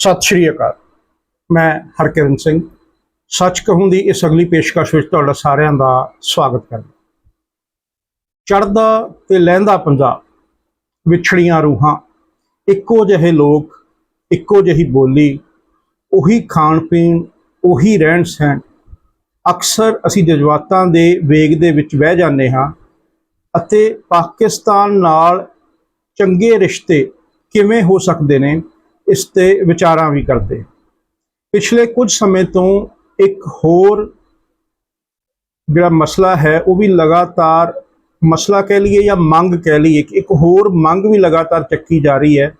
ਸਤਿ ਸ਼੍ਰੀ ਅਕਾਲ। ਮੈਂ ਹਰਕਿਰਨ ਸਿੰਘ। ਸੱਚ ਕਹੂੰ ਦੀ ਇਸ ਅਗਲੀ ਪੇਸ਼ਕਸ਼ ਵਿੱਚ ਤੁਹਾਡਾ ਸਾਰਿਆਂ ਦਾ ਸਵਾਗਤ ਕਰਦਾ ਚੜ੍ਹਦਾ ਤੇ ਲਹਿੰਦਾ ਪੰਜਾਬ, ਵਿਛੜੀਆਂ ਰੂਹਾਂ, ਇੱਕੋ ਜਿਹੇ ਲੋਕ, ਇੱਕੋ ਜਿਹੀ ਬੋਲੀ, ਉਹੀ ਖਾਣ ਪੀਣ, ਉਹੀ ਰਹਿਣ ਸਹਿਣ। ਅਕਸਰ ਅਸੀਂ ਜਜ਼ਬਾਤਾਂ ਦੇ ਵੇਗ ਦੇ ਵਿੱਚ ਬਹਿ ਜਾਂਦੇ ਹਾਂ ਅਤੇ ਪਾਕਿਸਤਾਨ ਨਾਲ ਚੰਗੇ ਰਿਸ਼ਤੇ ਕਿਵੇਂ ਹੋ ਸਕਦੇ ਨੇ ਇਸ ਤੇ ਵਿਚਾਰਾਂ ਵੀ ਕਰਦੇ। ਪਿਛਲੇ ਕੁਝ ਸਮੇਂ ਤੋਂ ਇੱਕ ਹੋਰ ਜਿਹੜਾ ਮਸਲਾ ਹੈ, ਉਹ ਵੀ ਲਗਾਤਾਰ ਮਸਲਾ ਕਹਿ ਲਈਏ ਜਾਂ ਮੰਗ ਕਹਿ ਲਈਏ ਕਿ ਇੱਕ ਹੋਰ ਮੰਗ ਵੀ ਲਗਾਤਾਰ ਚੱਕੀ ਜਾ ਰਹੀ ਹੈ।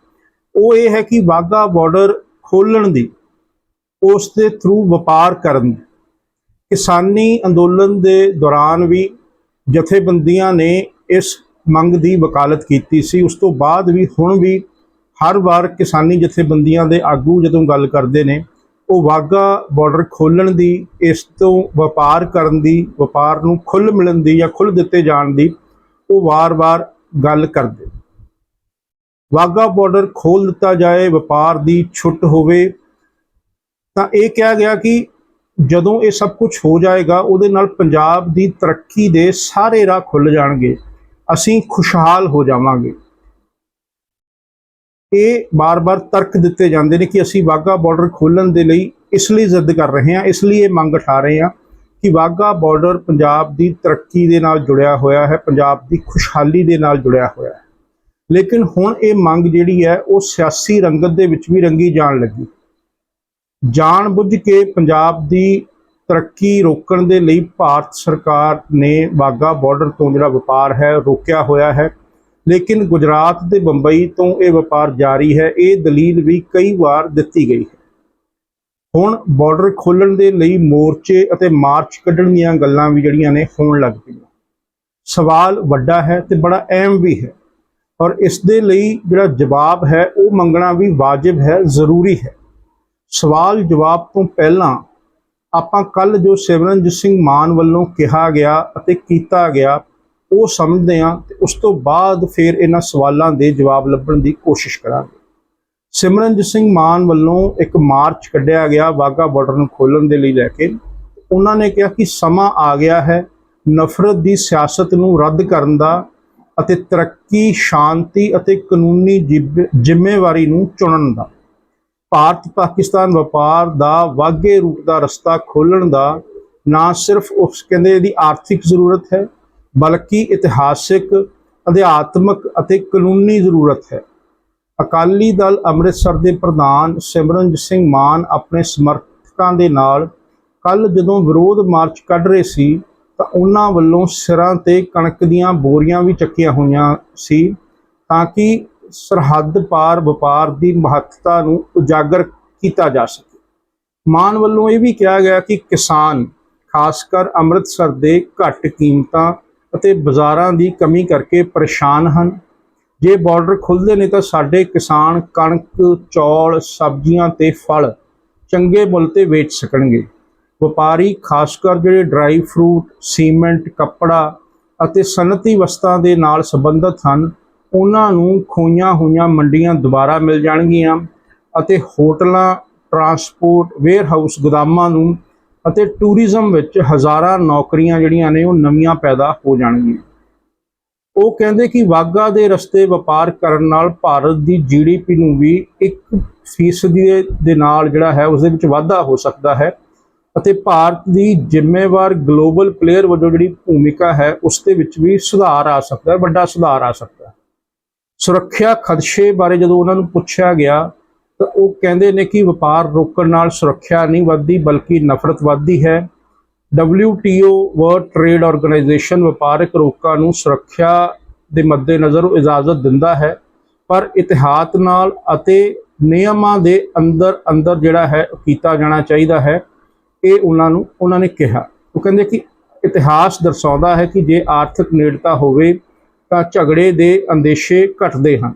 ਉਹ ਇਹ ਹੈ ਕਿ ਵਾਗਾ ਬਾਰਡਰ ਖੋਲਣ ਦੀ, ਉਸ ਦੇ ਥਰੂ ਵਪਾਰ ਕਰਨ ਕਿਸਾਨੀ ਅੰਦੋਲਨ ਦੇ ਦੌਰਾਨ ਵੀ ਜਥੇਬੰਦੀਆਂ ਨੇ ਇਸ ਮੰਗ ਦੀ ਵਕਾਲਤ ਕੀਤੀ ਸੀ। ਉਸ ਤੋਂ ਬਾਅਦ ਵੀ ਹੁਣ ਵੀ ਹਰ ਵਾਰ ਕਿਸਾਨੀ ਜਥੇਬੰਦੀਆਂ ਦੇ ਆਗੂ ਜਦੋਂ ਗੱਲ ਕਰਦੇ ਨੇ, ਉਹ ਵਾਗਾ ਬਾਰਡਰ ਖੋਲਣ ਦੀ, ਇਸ ਤੋਂ ਵਪਾਰ ਕਰਨ ਦੀ, ਵਪਾਰ ਨੂੰ ਖੁੱਲ੍ਹ ਮਿਲਣ ਦੀ ਜਾਂ ਖੁੱਲ੍ਹ ਦਿੱਤੇ ਜਾਣ ਦੀ, ਉਹ ਵਾਰ-ਵਾਰ ਗੱਲ ਕਰਦੇ ਵਾਗਾ ਬਾਰਡਰ ਖੋਲ ਦਿੱਤਾ ਜਾਏ, ਵਪਾਰ ਦੀ ਛੁੱਟ ਹੋਵੇ, ਤਾਂ ਇਹ ਕਿਹਾ ਗਿਆ ਕਿ ਜਦੋਂ ਇਹ ਸਭ ਕੁਝ ਹੋ ਜਾਏਗਾ, ਉਹਦੇ ਨਾਲ ਪੰਜਾਬ ਦੀ ਤਰੱਕੀ ਦੇ ਸਾਰੇ ਰਾਹ ਖੁੱਲ ਜਾਣਗੇ। ਅਸੀਂ ਖੁਸ਼ਹਾਲ ਹੋ ਜਾਵਾਂਗੇ। ਇਹ ਬਾਰ-ਬਾਰ ਤਰਕ ਦਿੱਤੇ ਜਾਂਦੇ ਨੇ ਕਿ ਅਸੀਂ ਵਾਗਾ ਬਾਰਡਰ ਖੋਲਣ ਦੇ ਲਈ ਇਸ ਲਈ ਜ਼ਿੱਦ ਕਰ ਰਹੇ ਹਾਂ, ਇਸ ਲਈ ਇਹ ਮੰਗ ਉਠਾ ਰਹੇ ਹਾਂ ਕਿ ਵਾਗਾ ਬਾਰਡਰ ਪੰਜਾਬ ਦੀ ਤਰੱਕੀ ਦੇ ਨਾਲ ਜੁੜਿਆ ਹੋਇਆ ਹੈ, ਪੰਜਾਬ ਦੀ ਖੁਸ਼ਹਾਲੀ ਦੇ ਨਾਲ ਜੁੜਿਆ ਹੋਇਆ ਹੈ। ਲੇਕਿਨ ਹੁਣ ਇਹ ਮੰਗ ਜਿਹੜੀ ਹੈ, ਉਹ ਸਿਆਸੀ ਰੰਗਤ ਦੇ ਵਿੱਚ ਵੀ ਰੰਗੀ ਜਾਣ ਲੱਗੀ। ਜਾਣ ਬੁੱਝ ਕੇ ਪੰਜਾਬ ਦੀ ਤਰੱਕੀ ਰੋਕਣ ਦੇ ਲਈ ਭਾਰਤ ਸਰਕਾਰ ਨੇ ਵਾਗਾ ਬਾਰਡਰ ਤੋਂ ਜਿਹੜਾ ਵਪਾਰ ਹੈ, ਰੋਕਿਆ ਹੋਇਆ ਹੈ। ਲੇਕਿਨ ਗੁਜਰਾਤ ਤੇ ਬੰਬਈ ਤੋਂ ਇਹ ਵਪਾਰ ਜਾਰੀ ਹੈ, ਇਹ ਦਲੀਲ ਵੀ ਕਈ ਵਾਰ ਦਿੱਤੀ ਗਈ ਹੈ। ਹੁਣ ਬਾਰਡਰ ਖੋਲਣ ਦੇ ਲਈ ਮੋਰਚੇ ਅਤੇ ਮਾਰਚ ਕੱਢਣ ਦੀਆਂ ਗੱਲਾਂ ਵੀ ਜਿਹੜੀਆਂ ਨੇ ਹੋਣ ਲੱਗ ਪਈਆਂ। ਸਵਾਲ ਵੱਡਾ ਹੈ ਤੇ ਬੜਾ ਅਹਿਮ ਵੀ ਹੈ ਔਰ ਇਸ ਦੇ ਲਈ ਜਿਹੜਾ ਜਵਾਬ ਹੈ, ਉਹ ਮੰਗਣਾ ਵੀ ਵਾਜਿਬ ਹੈ, ਜ਼ਰੂਰੀ ਹੈ। ਸਵਾਲ ਜਵਾਬ ਤੋਂ ਪਹਿਲਾਂ ਆਪਾਂ ਕੱਲ ਜੋ ਸਿਮਰਨਜੀਤ ਸਿੰਘ ਮਾਨ ਵੱਲੋਂ ਕਿਹਾ ਗਿਆ ਅਤੇ ਕੀਤਾ ਗਿਆ ਉਹ ਸਮਝਦੇ ਹਾਂ ਤੇ ਉਸ ਤੋਂ ਬਾਅਦ ਫਿਰ ਇਹਨਾਂ ਸਵਾਲਾਂ ਦੇ ਜਵਾਬ ਲੱਭਣ ਦੀ ਕੋਸ਼ਿਸ਼ ਕਰਾਂਗੇ। ਸਿਮਰਨਜੀਤ ਸਿੰਘ ਮਾਨ ਵੱਲੋਂ ਇੱਕ ਮਾਰਚ ਕੱਢਿਆ ਗਿਆ ਵਾਗਾ ਬਾਰਡਰ ਨੂੰ ਖੋਲਣ ਦੇ ਲਈ ਲੈ ਕੇ। ਉਹਨਾਂ ਨੇ ਕਿਹਾ ਕਿ ਸਮਾਂ ਆ ਗਿਆ ਹੈ ਨਫ਼ਰਤ ਦੀ ਸਿਆਸਤ ਨੂੰ ਰੱਦ ਕਰਨ ਦਾ ਅਤੇ ਤਰੱਕੀ, ਸ਼ਾਂਤੀ ਅਤੇ ਕਾਨੂੰਨੀ ਜਿਬ- ਜ਼ਿੰਮੇਵਾਰੀ ਨੂੰ ਚੁਣਨ ਦਾ। ਭਾਰਤ ਪਾਕਿਸਤਾਨ ਵਪਾਰ ਦਾ ਵਾਗੇ ਰੂਪ ਦਾ ਰਸਤਾ ਖੋਲਣ ਦਾ ਨਾ ਸਿਰਫ ਉਸ ਕਹਿੰਦੇ ਇਹਦੀ ਆਰਥਿਕ ਜ਼ਰੂਰਤ ਹੈ ਬਲਕਿ ਇਤਿਹਾਸਿਕ, ਅਧਿਆਤਮਕ ਅਤੇ ਕਾਨੂੰਨੀ ਜ਼ਰੂਰਤ ਹੈ। ਅਕਾਲੀ ਦਲ ਅੰਮ੍ਰਿਤਸਰ ਦੇ ਪ੍ਰਧਾਨ ਸਿਮਰਨਜੀਤ ਸਿੰਘ ਮਾਨ ਆਪਣੇ ਸਮਰਥਕਾਂ ਦੇ ਨਾਲ ਕੱਲ ਜਦੋਂ ਵਿਰੋਧ ਮਾਰਚ ਕੱਢ ਰਹੇ ਸੀ, ਤਾਂ ਉਹਨਾਂ ਵੱਲੋਂ ਸਿਰਾਂ ਤੇ ਕਣਕ ਦੀਆਂ ਬੋਰੀਆਂ ਵੀ ਚੱਕੀਆਂ ਹੋਈਆਂ ਸੀ, ਤਾਂ ਕਿ ਸਰਹੱਦ ਪਾਰ ਵਪਾਰ ਦੀ ਮਹੱਤਤਾ ਨੂੰ ਉਜਾਗਰ ਕੀਤਾ ਜਾ ਸਕੇ। ਮਾਨ ਵੱਲੋਂ ਇਹ ਵੀ ਕਿਹਾ ਗਿਆ ਕਿ ਕਿਸਾਨ ਖਾਸ ਕਰ ਅੰਮ੍ਰਿਤਸਰ ਦੇ ਘੱਟ ਕੀਮਤਾਂ ਅਤੇ ਬਾਜ਼ਾਰਾਂ ਦੀ ਕਮੀ ਕਰਕੇ ਪਰੇਸ਼ਾਨ ਹਨ। ਜੇ ਬਾਰਡਰ ਖੁੱਲਦੇ ਨੇ ਤਾਂ ਸਾਡੇ ਕਿਸਾਨ ਕਣਕ, ਚੌਲ, ਸਬਜ਼ੀਆਂ ਤੇ ਫਲ ਚੰਗੇ ਮੁੱਲ ਤੇ ਵੇਚ ਸਕਣਗੇ। ਵਪਾਰੀ, ਖਾਸ ਕਰ ਜਿਹੜੇ ਡਰਾਈ ਫਰੂਟ, ਸੀਮੈਂਟ, ਕੱਪੜਾ ਅਤੇ ਸਨਅਤੀ ਵਸਤਾਂ ਦੇ ਨਾਲ ਸੰਬੰਧਿਤ ਹਨ, ਉਹਨਾਂ ਨੂੰ ਖੋਈਆਂ ਹੋਈਆਂ ਮੰਡੀਆਂ ਦੁਬਾਰਾ ਮਿਲ ਜਾਣਗੀਆਂ ਅਤੇ ਹੋਟਲਾਂ, ਟਰਾਂਸਪੋਰਟ, ਵੇਅਰਹਾਊਸ ਗੋਦਾਮਾਂ ਨੂੰ ਅਤੇ ਟੂਰਿਜ਼ਮ ਵਿੱਚ ਹਜ਼ਾਰਾਂ ਨੌਕਰੀਆਂ ਜਿਹੜੀਆਂ ਨੇ ਉਹ ਨਵੀਆਂ ਪੈਦਾ ਹੋ ਜਾਣਗੀਆਂ। ਉਹ ਕਹਿੰਦੇ ਕਿ ਵਾਗਾ ਦੇ ਰਸਤੇ ਵਪਾਰ ਕਰਨ ਨਾਲ ਭਾਰਤ ਦੀ ਜੀਡੀਪੀ ਨੂੰ ਵੀ 1% ਦੇ ਨਾਲ ਜਿਹੜਾ ਹੈ ਉਸ ਦੇ ਵਿੱਚ ਵਾਧਾ ਹੋ ਸਕਦਾ ਹੈ ਅਤੇ ਭਾਰਤ ਦੀ ਜ਼ਿੰਮੇਵਾਰ ਗਲੋਬਲ ਪਲੇਅਰ ਵਜੋਂ ਜਿਹੜੀ ਭੂਮਿਕਾ ਹੈ ਉਸ ਦੇ ਵਿੱਚ ਵੀ ਸੁਧਾਰ ਆ ਸਕਦਾ ਹੈ ਵੱਡਾ ਸੁਧਾਰ ਆ ਸਕਦਾ। ਹੈ ਸੁਰੱਖਿਆ ਖਦਸ਼ੇ ਬਾਰੇ ਜਦੋਂ ਉਹਨਾਂ ਨੂੰ ਪੁੱਛਿਆ ਗਿਆ ਉਹ ਕਹਿੰਦੇ ਨੇ ਕਿ ਵਪਾਰ ਰੋਕਣ ਨਾਲ ਸੁਰੱਖਿਆ ਨਹੀਂ ਵੱਧਦੀ, ਬਲਕਿ ਨਫ਼ਰਤ ਵੱਧਦੀ ਹੈ। WTO ਵਰਲਡ ਟ੍ਰੇਡ ਆਰਗੇਨਾਈਜੇਸ਼ਨ, ਵਪਾਰਕ ਰੋਕਾਂ ਨੂੰ ਸੁਰੱਖਿਆ ਦੇ ਮੱਦੇਨਜ਼ਰ ਉਹ ਇਜਾਜ਼ਤ ਦਿੰਦਾ ਹੈ, ਪਰ ਇਤਿਹਾਤ ਨਾਲ ਅਤੇ ਨਿਯਮਾਂ ਦੇ ਅੰਦਰ ਅੰਦਰ ਜਿਹੜਾ ਹੈ ਕੀਤਾ ਜਾਣਾ ਚਾਹੀਦਾ ਹੈ। ਇਹ ਉਹਨਾਂ ਨੂੰ, ਉਹਨਾਂ ਨੇ ਕਿਹਾ। ਉਹ ਕਹਿੰਦੇ ਕਿ ਇਤਿਹਾਸ ਦਰਸਾਉਂਦਾ ਹੈ ਕਿ ਜੇ ਆਰਥਿਕ ਨੇੜਤਾ ਹੋਵੇ ਤਾਂ ਝਗੜੇ ਦੇ ਅੰਦੇਸ਼ੇ ਘਟਦੇ ਹਨ।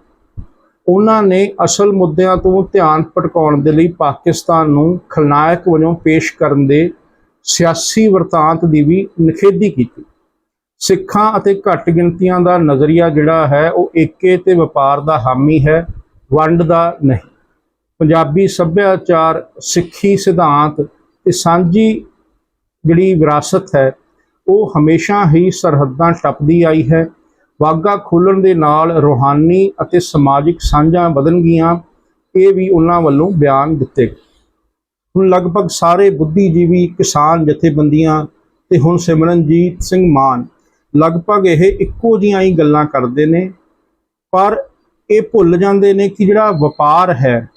ਉਹਨਾਂ ਨੇ ਅਸਲ ਮੁੱਦਿਆਂ ਤੋਂ ਧਿਆਨ ਭਟਕਾਉਣ ਦੇ ਲਈ ਪਾਕਿਸਤਾਨ ਨੂੰ ਖਲਨਾਇਕ ਵਜੋਂ ਪੇਸ਼ ਕਰਨ ਦੇ ਸਿਆਸੀ ਵਰਤਾਂਤ ਦੀ ਵੀ ਨਿਖੇਧੀ ਕੀਤੀ। ਸਿੱਖਾਂ ਅਤੇ ਘੱਟ ਗਿਣਤੀਆਂ ਦਾ ਨਜ਼ਰੀਆ ਜਿਹੜਾ ਹੈ, ਉਹ ਏਕੇ ਤੇ ਵਪਾਰ ਦਾ ਹਾਮੀ ਹੈ, ਵੰਡ ਦਾ ਨਹੀਂ। ਪੰਜਾਬੀ ਸੱਭਿਆਚਾਰ, ਸਿੱਖੀ ਸਿਧਾਂਤ ਤੇ ਸਾਂਝੀ ਜਿਹੜੀ ਵਿਰਾਸਤ ਹੈ, ਉਹ ਹਮੇਸ਼ਾ ਹੀ ਸਰਹੱਦਾਂ ਟੱਪਦੀ ਆਈ ਹੈ। ਵਾਗਾ ਖੋਲਣ ਦੇ ਨਾਲ ਰੂਹਾਨੀ ਅਤੇ ਸਮਾਜਿਕ ਸਾਂਝਾਂ ਵਧਣਗੀਆਂ, ਇਹ ਵੀ ਉਹਨਾਂ ਵੱਲੋਂ ਬਿਆਨ ਦਿੱਤੇ ਗਏ। ਹੁਣ ਲਗਭਗ ਸਾਰੇ ਬੁੱਧੀਜੀਵੀ ਕਿਸਾਨ ਜਥੇਬੰਦੀਆਂ ਤੇ ਹੁਣ ਸਿਮਰਨਜੀਤ ਸਿੰਘ ਮਾਨ ਲਗਭਗ ਇਹ ਇੱਕੋ ਜਿਹੀਆਂ ਹੀ ਗੱਲਾਂ ਕਰਦੇ ਨੇ, ਪਰ ਇਹ ਭੁੱਲ ਜਾਂਦੇ ਨੇ ਕਿ ਜਿਹੜਾ ਵਪਾਰ ਹੈ,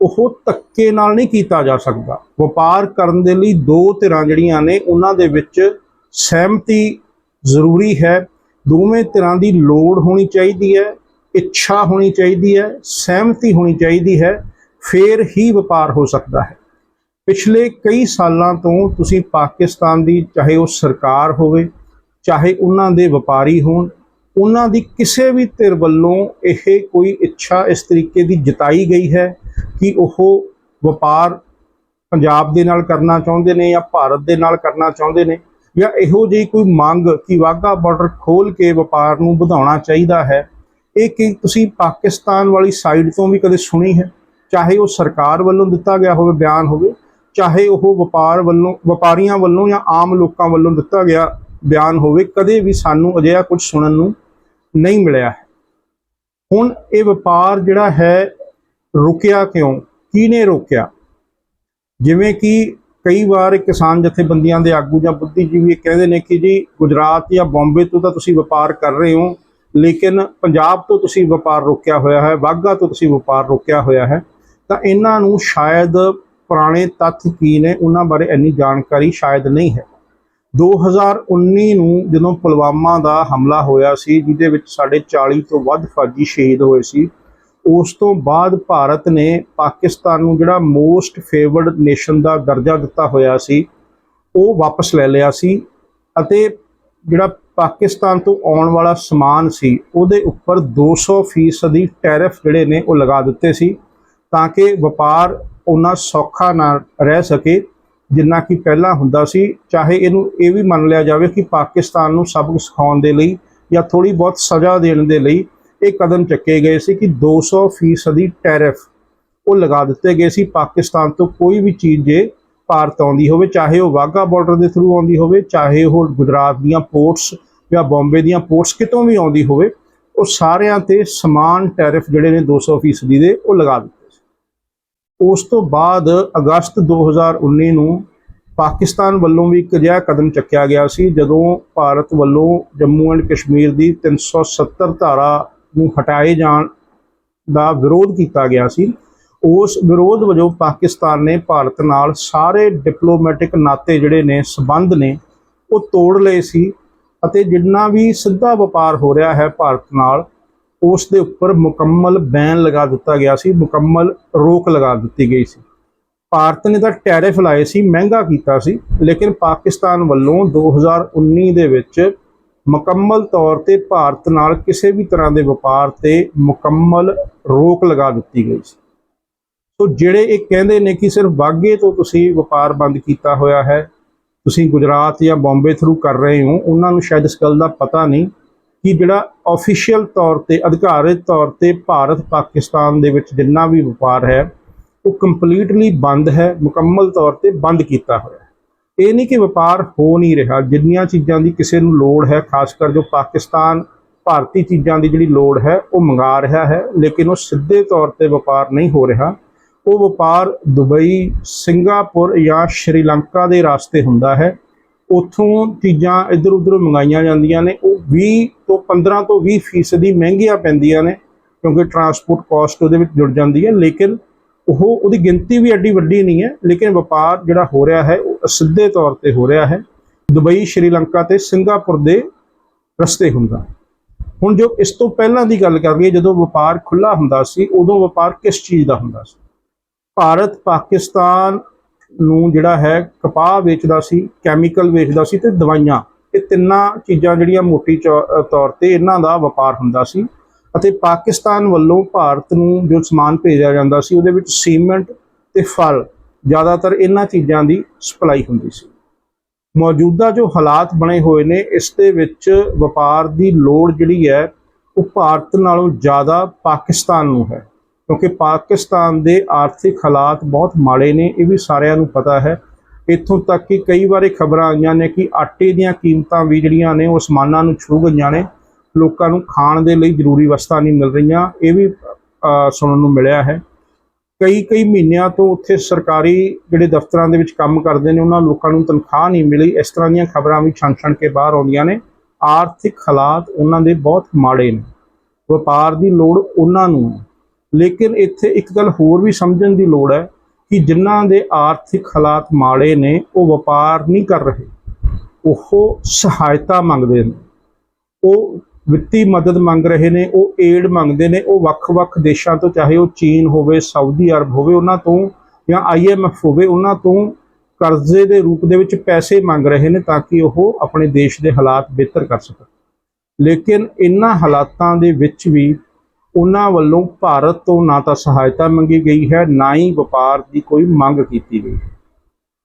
ਉਹ ਧੱਕੇ ਨਾਲ ਨਹੀਂ ਕੀਤਾ ਜਾ ਸਕਦਾ। ਵਪਾਰ ਕਰਨ ਦੇ ਲਈ ਦੋ ਧਿਰਾਂ ਜਿਹੜੀਆਂ ਨੇ, ਉਹਨਾਂ ਦੇ ਵਿੱਚ ਸਹਿਮਤੀ ਜ਼ਰੂਰੀ ਹੈ ਦੋਵੇਂ ਧਿਰਾਂ ਦੀ ਲੋੜ ਹੋਣੀ ਚਾਹੀਦੀ ਹੈ, ਇੱਛਾ ਹੋਣੀ ਚਾਹੀਦੀ ਹੈ, ਸਹਿਮਤੀ ਹੋਣੀ ਚਾਹੀਦੀ ਹੈ, ਫੇਰ ਹੀ ਵਪਾਰ ਹੋ ਸਕਦਾ ਹੈ। ਪਿਛਲੇ ਕਈ ਸਾਲਾਂ ਤੋਂ ਤੁਸੀਂ ਪਾਕਿਸਤਾਨ ਦੀ, ਚਾਹੇ ਉਹ ਸਰਕਾਰ ਹੋਵੇ, ਚਾਹੇ ਉਹਨਾਂ ਦੇ ਵਪਾਰੀ ਹੋਣ, ਉਹਨਾਂ ਦੀ ਕਿਸੇ ਵੀ ਧਿਰ ਵੱਲੋਂ ਇਹ ਕੋਈ ਇੱਛਾ ਇਸ ਤਰੀਕੇ ਦੀ ਜਤਾਈ ਗਈ ਹੈ ਕਿ ਉਹ ਵਪਾਰ ਪੰਜਾਬ ਦੇ ਨਾਲ ਕਰਨਾ ਚਾਹੁੰਦੇ ਨੇ ਜਾਂ ਭਾਰਤ ਦੇ ਨਾਲ ਕਰਨਾ ਚਾਹੁੰਦੇ ਨੇ? ਜਾਂ ਇਹੋ ਜਿਹੀ ਕੋਈ ਮੰਗ ਕਿ ਵਾਹਗਾ ਬਾਰਡਰ ਖੋਲ ਕੇ ਵਪਾਰ ਨੂੰ ਵਧਾਉਣਾ ਚਾਹੀਦਾ ਹੈ, ਇਹ ਕਿ ਤੁਸੀਂ ਪਾਕਿਸਤਾਨ ਵਾਲੀ ਸਾਈਡ ਤੋਂ ਵੀ ਕਦੇ ਸੁਣੀ ਹੈ? ਚਾਹੇ ਉਹ ਸਰਕਾਰ ਵੱਲੋਂ ਦਿੱਤਾ ਗਿਆ ਹੋਵੇ, ਬਿਆਨ ਹੋਵੇ, ਚਾਹੇ ਉਹ ਵਪਾਰ ਵੱਲੋਂ, ਵਪਾਰੀਆਂ ਵੱਲੋਂ ਜਾਂ ਆਮ ਲੋਕਾਂ ਵੱਲੋਂ ਦਿੱਤਾ ਗਿਆ ਬਿਆਨ ਹੋਵੇ, ਕਦੇ ਵੀ ਸਾਨੂੰ ਅਜਿਹਾ ਕੁਝ ਸੁਣਨ ਨੂੰ ਨਹੀਂ ਮਿਲਿਆ ਹੈ। ਹੁਣ ਇਹ ਵਪਾਰ ਜਿਹੜਾ ਹੈ, ਰੁਕਿਆ ਕਿਉਂ? ਕਿਹਨੇ ਰੋਕਿਆ? ਜਿਵੇਂ ਕਿ ਕਈ ਵਾਰ ਕਿਸਾਨ ਜਥੇਬੰਦੀਆਂ ਦੇ ਆਗੂ ਜਾਂ ਬੁੱਧੀਜੀਵੀ ਇਹ ਕਹਿੰਦੇ ਨੇ ਕਿ ਜੀ, ਗੁਜਰਾਤ ਜਾਂ ਬੰਬੇ ਤੋਂ ਤਾਂ ਤੁਸੀਂ ਵਪਾਰ ਕਰ ਰਹੇ ਹੋ, ਲੇਕਿਨ ਪੰਜਾਬ ਤੋਂ ਤੁਸੀਂ ਵਪਾਰ ਰੋਕਿਆ ਹੋਇਆ ਹੈ ਵਾਗਾ ਤੋਂ ਤੁਸੀਂ ਵਪਾਰ ਰੋਕਿਆ ਹੋਇਆ ਹੈ, ਤਾਂ ਇਹਨਾਂ ਨੂੰ ਸ਼ਾਇਦ ਪੁਰਾਣੇ ਤੱਥ ਕੀ ਨੇ, ਉਹਨਾਂ ਬਾਰੇ ਇੰਨੀ ਜਾਣਕਾਰੀ ਸ਼ਾਇਦ ਨਹੀਂ ਹੈ। 2019 ਨੂੰ ਜਦੋਂ ਪੁਲਵਾਮਾ ਦਾ ਹਮਲਾ ਹੋਇਆ ਸੀ, ਜਿਹਦੇ ਵਿੱਚ ਸਾਡੇ 40 ਤੋਂ ਵੱਧ ਫੌਜੀ ਸ਼ਹੀਦ ਹੋਏ ਸੀ ਉਸ ਤੋਂ ਬਾਅਦ ਭਾਰਤ ਨੇ ਪਾਕਿਸਤਾਨ ਨੂੰ ਜਿਹੜਾ ਮੋਸਟ ਫੇਵਰਡ ਨੇਸ਼ਨ ਦਾ ਦਰਜਾ ਦਿੱਤਾ ਹੋਇਆ ਸੀ, ਉਹ ਵਾਪਸ ਲੈ ਲਿਆ ਸੀ ਅਤੇ ਜਿਹੜਾ ਪਾਕਿਸਤਾਨ ਤੋਂ ਆਉਣ ਵਾਲਾ ਸਮਾਨ ਸੀ, ਉਹਦੇ ਉੱਪਰ 200% ਦੀ ਟੈਰਿਫ ਜਿਹੜੇ ਨੇ ਉਹ ਲਗਾ ਦਿੱਤੇ ਸੀ ਤਾਂ ਕਿ ਵਪਾਰ ਉਹਨਾਂ ਸੌਖਾ ਨਾ ਰਹਿ ਸਕੇ ਜਿੰਨਾ ਕਿ ਪਹਿਲਾਂ ਹੁੰਦਾ ਸੀ। ਚਾਹੇ ਇਹਨੂੰ ਇਹ ਵੀ ਮੰਨ ਲਿਆ ਜਾਵੇ ਕਿ ਪਾਕਿਸਤਾਨ ਨੂੰ ਸਬਕ ਸਿਖਾਉਣ ਦੇ ਲਈ ਜਾਂ ਥੋੜੀ ਬਹੁਤ ਸਜ਼ਾ ਦੇਣ ਦੇ ਲਈ ਇਹ ਕਦਮ ਚੱਕੇ ਗਏ ਸੀ ਕਿ 200% ਦੀ ਟੈਰਿਫ ਉਹ ਲਗਾ ਦਿੱਤੇ ਗਏ ਸੀ। ਪਾਕਿਸਤਾਨ ਤੋਂ ਕੋਈ ਵੀ ਚੀਜ਼ ਜੇ ਭਾਰਤ ਆਉਂਦੀ ਹੋਵੇ, ਚਾਹੇ ਉਹ ਵਾਹਗਾ ਬਾਰਡਰ ਦੇ ਥਰੂ ਆਉਂਦੀ ਹੋਵੇ, ਚਾਹੇ ਉਹ ਗੁਜਰਾਤ ਦੀਆਂ ਪੋਰਟਸ ਜਾਂ ਬੰਬੇ ਦੀਆਂ ਪੋਰਟਸ ਕਿਤੋਂ ਵੀ ਆਉਂਦੀ ਹੋਵੇ, ਉਹ ਸਾਰਿਆਂ ਤੇ ਸਮਾਨ ਟੈਰਿਫ ਜਿਹੜੇ ਨੇ 200% ਦੇ ਉਹ ਲਗਾ ਦਿੱਤੇ ਸੀ। ਉਸ ਤੋਂ ਬਾਅਦ ਅਗਸਤ 2019 ਨੂੰ ਪਾਕਿਸਤਾਨ ਵੱਲੋਂ ਵੀ ਇੱਕ ਅਜਿਹਾ ਕਦਮ ਚੱਕਿਆ ਗਿਆ ਸੀ, ਜਦੋਂ ਭਾਰਤ ਵੱਲੋਂ ਜੰਮੂ ਐਂਡ ਕਸ਼ਮੀਰ ਦੀ 370 ਧਾਰਾ ਨੂੰ ਹਟਾਏ ਜਾਣ ਦਾ ਵਿਰੋਧ ਕੀਤਾ ਗਿਆ ਸੀ। ਉਸ ਵਿਰੋਧ ਵਜੋਂ ਪਾਕਿਸਤਾਨ ਨੇ ਭਾਰਤ ਨਾਲ ਸਾਰੇ ਡਿਪਲੋਮੈਟਿਕ ਨਾਤੇ ਜਿਹੜੇ ਨੇ, ਸਬੰਧ ਨੇ, ਉਹ ਤੋੜ ਲਏ ਸੀ ਅਤੇ ਜਿੰਨਾ ਵੀ ਸਿੱਧਾ ਵਪਾਰ ਹੋ ਰਿਹਾ ਹੈ ਭਾਰਤ ਨਾਲ, ਉਸ ਦੇ ਉੱਪਰ ਮੁਕੰਮਲ ਬੈਨ ਲਗਾ ਦਿੱਤਾ ਗਿਆ ਸੀ, ਮੁਕੰਮਲ ਰੋਕ ਲਗਾ ਦਿੱਤੀ ਗਈ ਸੀ। ਭਾਰਤ ਨੇ ਤਾਂ ਟੈਰਿਫ ਲਾਏ ਸੀ, ਮਹਿੰਗਾ ਕੀਤਾ ਸੀ, ਲੇਕਿਨ ਪਾਕਿਸਤਾਨ ਵੱਲੋਂ 2019 ਦੇ ਵਿੱਚ ਮੁਕੰਮਲ ਤੌਰ ਤੇ ਭਾਰਤ ਨਾਲ ਕਿਸੇ ਵੀ ਤਰ੍ਹਾਂ ਦੇ ਵਪਾਰ ਤੇ ਮੁਕੰਮਲ ਰੋਕ ਲਗਾ ਦਿੱਤੀ ਗਈ ਸੀ। ਸੋ ਜਿਹੜੇ ਇਹ ਕਹਿੰਦੇ ਨੇ ਕਿ ਸਿਰਫ ਵਾਗੇ ਤੋਂ ਤੁਸੀਂ ਵਪਾਰ ਬੰਦ ਕੀਤਾ ਹੋਇਆ ਹੈ, ਤੁਸੀਂ ਗੁਜਰਾਤ ਜਾਂ ਬੰਬੇ ਥਰੂ ਕਰ ਰਹੇ ਹੋ, ਉਹਨਾਂ ਨੂੰ ਸ਼ਾਇਦ ਇਸ ਗੱਲ ਦਾ ਪਤਾ ਨਹੀਂ ਕਿ ਜਿਹੜਾ ਆਫੀਸ਼ੀਅਲ ਤੌਰ ਤੇ, ਅਧਿਕਾਰਿਤ ਤੌਰ ਤੇ ਭਾਰਤ ਪਾਕਿਸਤਾਨ ਦੇ ਵਿੱਚ ਜਿੰਨਾ ਵੀ ਵਪਾਰ ਹੈ, ਉਹ ਕੰਪਲੀਟਲੀ ਬੰਦ ਹੈ, ਮੁਕੰਮਲ ਤੌਰ ਤੇ ਬੰਦ ਕੀਤਾ ਹੋਇਆ ਹੈ। ਇਹ ਨਹੀਂ ਕਿ ਵਪਾਰ ਹੋ ਨਹੀਂ ਰਿਹਾ। ਜਿੰਨੀਆਂ ਚੀਜ਼ਾਂ ਦੀ ਕਿਸੇ ਨੂੰ ਲੋੜ ਹੈ, ਖਾਸ ਕਰ ਜੋ ਪਾਕਿਸਤਾਨ, ਭਾਰਤੀ ਚੀਜ਼ਾਂ ਦੀ ਜਿਹੜੀ ਲੋੜ ਹੈ, ਉਹ ਮੰਗਾ ਰਿਹਾ ਹੈ, ਲੇਕਿਨ ਉਹ ਸਿੱਧੇ ਤੌਰ ਤੇ ਵਪਾਰ ਨਹੀਂ ਹੋ ਰਿਹਾ। ਉਹ ਵਪਾਰ ਦੁਬਈ, ਸਿੰਗਾਪੁਰ ਜਾਂ ਸ਼੍ਰੀਲੰਕਾ ਦੇ ਰਾਸਤੇ ਹੁੰਦਾ ਹੈ। ਉਥੋਂ ਚੀਜ਼ਾਂ ਇੱਧਰ ਉੱਧਰ ਮੰਗਾਈਆਂ ਜਾਂਦੀਆਂ ਨੇ। ਉਹ 20 ਤੋਂ 15 ਤੋਂ 20 ਫੀਸਦੀ ਮਹਿੰਗੀਆਂ ਪੈਂਦੀਆਂ ਨੇ, ਕਿਉਂਕਿ ਟਰਾਂਸਪੋਰਟ ਕਾਸਟ ਉਹਦੇ ਵਿੱਚ ਜੁੜ ਜਾਂਦੀ ਹੈ। ਲੇਕਿਨ ਉਹ ਉਹਦੀ ਗਿਣਤੀ ਵੀ ਐਡੀ ਵੱਡੀ ਨਹੀਂ ਹੈ, ਲੇਕਿਨ ਵਪਾਰ ਜਿਹੜਾ ਹੋ ਰਿਹਾ ਹੈ, ਉਹ ਸਿੱਧੇ ਤੌਰ ਤੇ ਹੋ ਰਿਹਾ ਹੈ। ਦੁਬਈ, ਸ਼੍ਰੀਲੰਕਾ ਤੇ ਸਿੰਗਾਪੁਰ ਦੇ ਰਸਤੇ ਹੁੰਦਾ। ਹੁਣ ਜੋ ਇਸ ਤੋਂ ਪਹਿਲਾਂ ਦੀ ਗੱਲ ਕਰ ਲਈਏ, ਜਦੋਂ ਵਪਾਰ ਖੁੱਲਾ ਹੁੰਦਾ ਸੀ, ਉਦੋਂ ਵਪਾਰ ਕਿਸ ਚੀਜ਼ ਦਾ ਹੁੰਦਾ ਸੀ? ਭਾਰਤ, ਪਾਕਿਸਤਾਨ ਨੂੰ ਜਿਹੜਾ ਹੈ, ਕਪਾਹ ਵੇਚਦਾ ਸੀ, ਕੈਮੀਕਲ ਵੇਚਦਾ ਸੀ ਤੇ ਦਵਾਈਆਂ। ਇਹ ਤਿੰਨਾਂ ਚੀਜ਼ਾਂ ਜਿਹੜੀਆਂ ਮੋਟੀ ਚੌ- ਤੌਰ ਤੇ ਇਹਨਾਂ ਦਾ ਵਪਾਰ ਹੁੰਦਾ ਸੀ। ਅਤੇ ਪਾਕਿਸਤਾਨ ਵੱਲੋਂ ਭਾਰਤ ਨੂੰ ਜੋ ਸਮਾਨ ਭੇਜਿਆ ਜਾਂਦਾ ਸੀ, ਉਹਦੇ ਵਿੱਚ ਸੀਮੈਂਟ ਤੇ ਫਲ ਜ਼ਿਆਦਾਤਰ ਇਹਨਾਂ ਚੀਜ਼ਾਂ ਦੀ ਸਪਲਾਈ ਹੁੰਦੀ ਸੀ। ਮੌਜੂਦਾ ਜੋ ਹਾਲਾਤ ਬਣੇ ਹੋਏ ਨੇ, ਇਸ ਦੇ ਵਿੱਚ ਵਪਾਰ ਦੀ ਲੋੜ ਜਿਹੜੀ ਹੈ, ਉਹ ਭਾਰਤ ਨਾਲੋਂ ਜ਼ਿਆਦਾ ਪਾਕਿਸਤਾਨ ਨੂੰ ਹੈ। ਕਿਉਂਕਿ ਪਾਕਿਸਤਾਨ ਦੇ ਆਰਥਿਕ ਹਾਲਾਤ ਬਹੁਤ ਮਾੜੇ ਨੇ, ਇਹ ਵੀ ਸਾਰਿਆਂ ਨੂੰ ਪਤਾ ਹੈ। ਇੱਥੋਂ ਤੱਕ ਕਿ ਕਈ ਵਾਰੀ ਖਬਰਾਂ ਆਈਆਂ ਨੇ ਕਿ ਆਟੇ ਦੀਆਂ ਕੀਮਤਾਂ ਵੀ ਜਿਹੜੀਆਂ ਨੇ, ਉਹ ਅਸਮਾਨਾਂ ਨੂੰ ਛੂ ਗਈਆਂ ਨੇ। ਲੋਕਾਂ ਨੂੰ ਖਾਣ ਦੇ ਲਈ ਜ਼ਰੂਰੀ ਵਸਤਾਂ ਨਹੀਂ ਮਿਲ ਰਹੀਆਂ, ਇਹ ਵੀ ਸੁਣਨ ਨੂੰ ਮਿਲਿਆ ਹੈ। ਕਈ ਕਈ ਮਹੀਨਿਆਂ ਤੋਂ ਉੱਥੇ ਸਰਕਾਰੀ ਜਿਹੜੇ ਦਫ਼ਤਰਾਂ ਦੇ ਵਿੱਚ ਕੰਮ ਕਰਦੇ ਨੇ, ਉਹਨਾਂ ਲੋਕਾਂ ਨੂੰ ਤਨਖਾਹ ਨਹੀਂ ਮਿਲੀ, ਇਸ ਤਰ੍ਹਾਂ ਦੀਆਂ ਖਬਰਾਂ ਵੀ ਛਣ ਛਣ ਕੇ ਬਾਹਰ ਆਉਂਦੀਆਂ ਨੇ। ਆਰਥਿਕ ਹਾਲਾਤ ਉਹਨਾਂ ਦੇ ਬਹੁਤ ਮਾੜੇ ਨੇ। ਵਪਾਰ ਦੀ ਲੋੜ ਉਹਨਾਂ ਨੂੰ ਲੇਕਿਨ ਇੱਥੇ ਇੱਕ ਗੱਲ ਹੋਰ ਵੀ ਸਮਝਣ ਦੀ ਲੋੜ ਹੈ ਕਿ ਜਿਨ੍ਹਾਂ ਦੇ ਆਰਥਿਕ ਹਾਲਾਤ ਮਾੜੇ ਨੇ, ਉਹ ਵਪਾਰ ਨਹੀਂ ਕਰ ਰਹੇ। ਉਹ ਸਹਾਇਤਾ ਮੰਗਦੇ ਨੇ। ਉਹ ਵਿੱਤੀ ਮਦਦ ਮੰਗ ਰਹੇ ਨੇ, ਉਹ ਏਡ ਮੰਗਦੇ ਨੇ, ਉਹ ਵੱਖ-ਵੱਖ ਦੇਸ਼ਾਂ ਤੋਂ, ਚਾਹੇ ਉਹ ਚੀਨ ਹੋਵੇ, ਸਾਊਦੀ ਅਰਬ ਹੋਵੇ, ਉਹਨਾਂ ਤੋਂ ਜਾਂ ਆਈਐਮਐਫ ਹੋਵੇ, ਉਹਨਾਂ ਤੋਂ ਕਰਜ਼ੇ ਦੇ ਰੂਪ ਦੇ ਵਿੱਚ ਪੈਸੇ ਮੰਗ ਰਹੇ ਨੇ ਤਾਂ ਕਿ ਉਹ ਆਪਣੇ ਦੇਸ਼ ਦੇ ਹਾਲਾਤ ਬਿਹਤਰ ਕਰ ਸਕਣ। ਲੇਕਿਨ ਇਨ੍ਹਾਂ ਹਾਲਾਤਾਂ ਦੇ ਵਿੱਚ ਵੀ ਉਹਨਾਂ ਵੱਲੋਂ ਭਾਰਤ ਤੋਂ ਨਾ ਤਾਂ ਸਹਾਇਤਾ ਮੰਗੀ ਗਈ ਹੈ, ਨਾ ਹੀ ਵਪਾਰ ਦੀ ਕੋਈ ਮੰਗ ਕੀਤੀ ਗਈ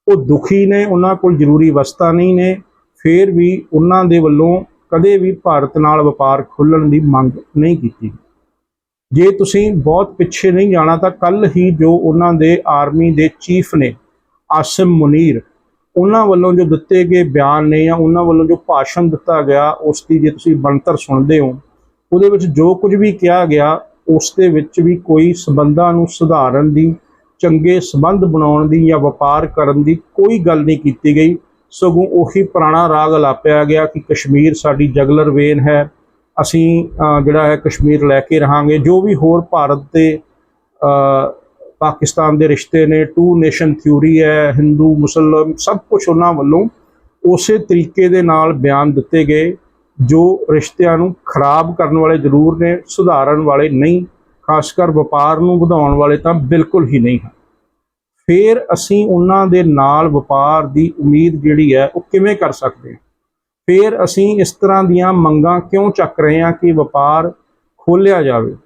ਉਹ ਦੁਖੀ ਨੇ, ਉਹਨਾਂ ਕੋਲ ਜ਼ਰੂਰੀ ਵਸਤਾਂ ਨਹੀਂ ਨੇ, ਫਿਰ ਵੀ ਉਹਨਾਂ ਦੇ ਵੱਲੋਂ ਕਦੇ ਵੀ ਭਾਰਤ ਨਾਲ ਵਪਾਰ ਖੋਲ੍ਹਣ ਦੀ ਮੰਗ ਨਹੀਂ ਕੀਤੀ। ਜੇ ਤੁਸੀਂ ਬਹੁਤ ਪਿੱਛੇ ਨਹੀਂ ਜਾਣਾ, ਤਾਂ ਕੱਲ ਹੀ ਜੋ ਉਹਨਾਂ ਦੇ ਆਰਮੀ ਦੇ ਚੀਫ ਨੇ, ਆਸਿਮ ਮੁਨੀਰ, ਉਹਨਾਂ ਵੱਲੋਂ ਜੋ ਦਿੱਤੇ ਗਏ ਬਿਆਨ ਨੇ ਜਾਂ ਉਹਨਾਂ ਵੱਲੋਂ ਜੋ ਭਾਸ਼ਣ ਦਿੱਤਾ ਗਿਆ, ਉਸ ਦੀ ਜੇ ਤੁਸੀਂ ਬਣਤਰ ਸੁਣਦੇ ਹੋ, ਉਹਦੇ ਵਿੱਚ ਜੋ ਕੁਝ ਵੀ ਕਿਹਾ ਗਿਆ, ਉਸ ਦੇ ਵਿੱਚ ਵੀ ਕੋਈ ਸਬੰਧਾਂ ਨੂੰ ਸੁਧਾਰਨ ਦੀ, ਚੰਗੇ ਸਬੰਧ ਬਣਾਉਣ ਦੀ ਜਾਂ ਵਪਾਰ ਕਰਨ ਦੀ ਕੋਈ ਗੱਲ ਨਹੀਂ ਕੀਤੀ ਗਈ। ਸਗੋਂ ਉਹੀ ਪੁਰਾਣਾ ਰਾਗ ਲਾਪਿਆ ਗਿਆ ਕਿ ਕਸ਼ਮੀਰ ਸਾਡੀ ਜਗਲਰ ਵੇਨ ਹੈ। ਅਸੀਂ ਜਿਹੜਾ ਹੈ ਕਸ਼ਮੀਰ ਲੈ ਕੇ ਰਹਾਂਗੇ। ਜੋ ਵੀ ਹੋਰ ਭਾਰਤ ਦੇ ਪਾਕਿਸਤਾਨ ਦੇ ਰਿਸ਼ਤੇ ਨੇ ਟੂ ਨੇਸ਼ਨ ਥਿਊਰੀ ਹੈ, ਹਿੰਦੂ, ਮੁਸਲਮ, ਸਭ ਕੁਝ ਉਹਨਾਂ ਵੱਲੋਂ ਉਸੇ ਤਰੀਕੇ ਦੇ ਨਾਲ ਬਿਆਨ ਦਿੱਤੇ ਗਏ, ਜੋ ਰਿਸ਼ਤਿਆਂ ਨੂੰ ਖਰਾਬ ਕਰਨ ਵਾਲੇ ਜ਼ਰੂਰ ਨੇ, ਸੁਧਾਰਨ ਵਾਲੇ ਨਹੀਂ, ਖਾਸ ਕਰ ਵਪਾਰ ਨੂੰ ਵਧਾਉਣ ਵਾਲੇ ਤਾਂ ਬਿਲਕੁਲ ਹੀ ਨਹੀਂ ਹਨ। ਫਿਰ ਅਸੀਂ ਉਹਨਾਂ ਦੇ ਨਾਲ ਵਪਾਰ ਦੀ ਉਮੀਦ ਜਿਹੜੀ ਹੈ ਉਹ ਕਿਵੇਂ ਕਰ ਸਕਦੇ ਹਾਂ? ਫਿਰ ਅਸੀਂ ਇਸ ਤਰ੍ਹਾਂ ਦੀਆਂ ਮੰਗਾਂ ਕਿਉਂ ਚੱਕ ਰਹੇ ਹਾਂ ਕਿ ਵਪਾਰ ਖੋਲ੍ਹਿਆ ਜਾਵੇ?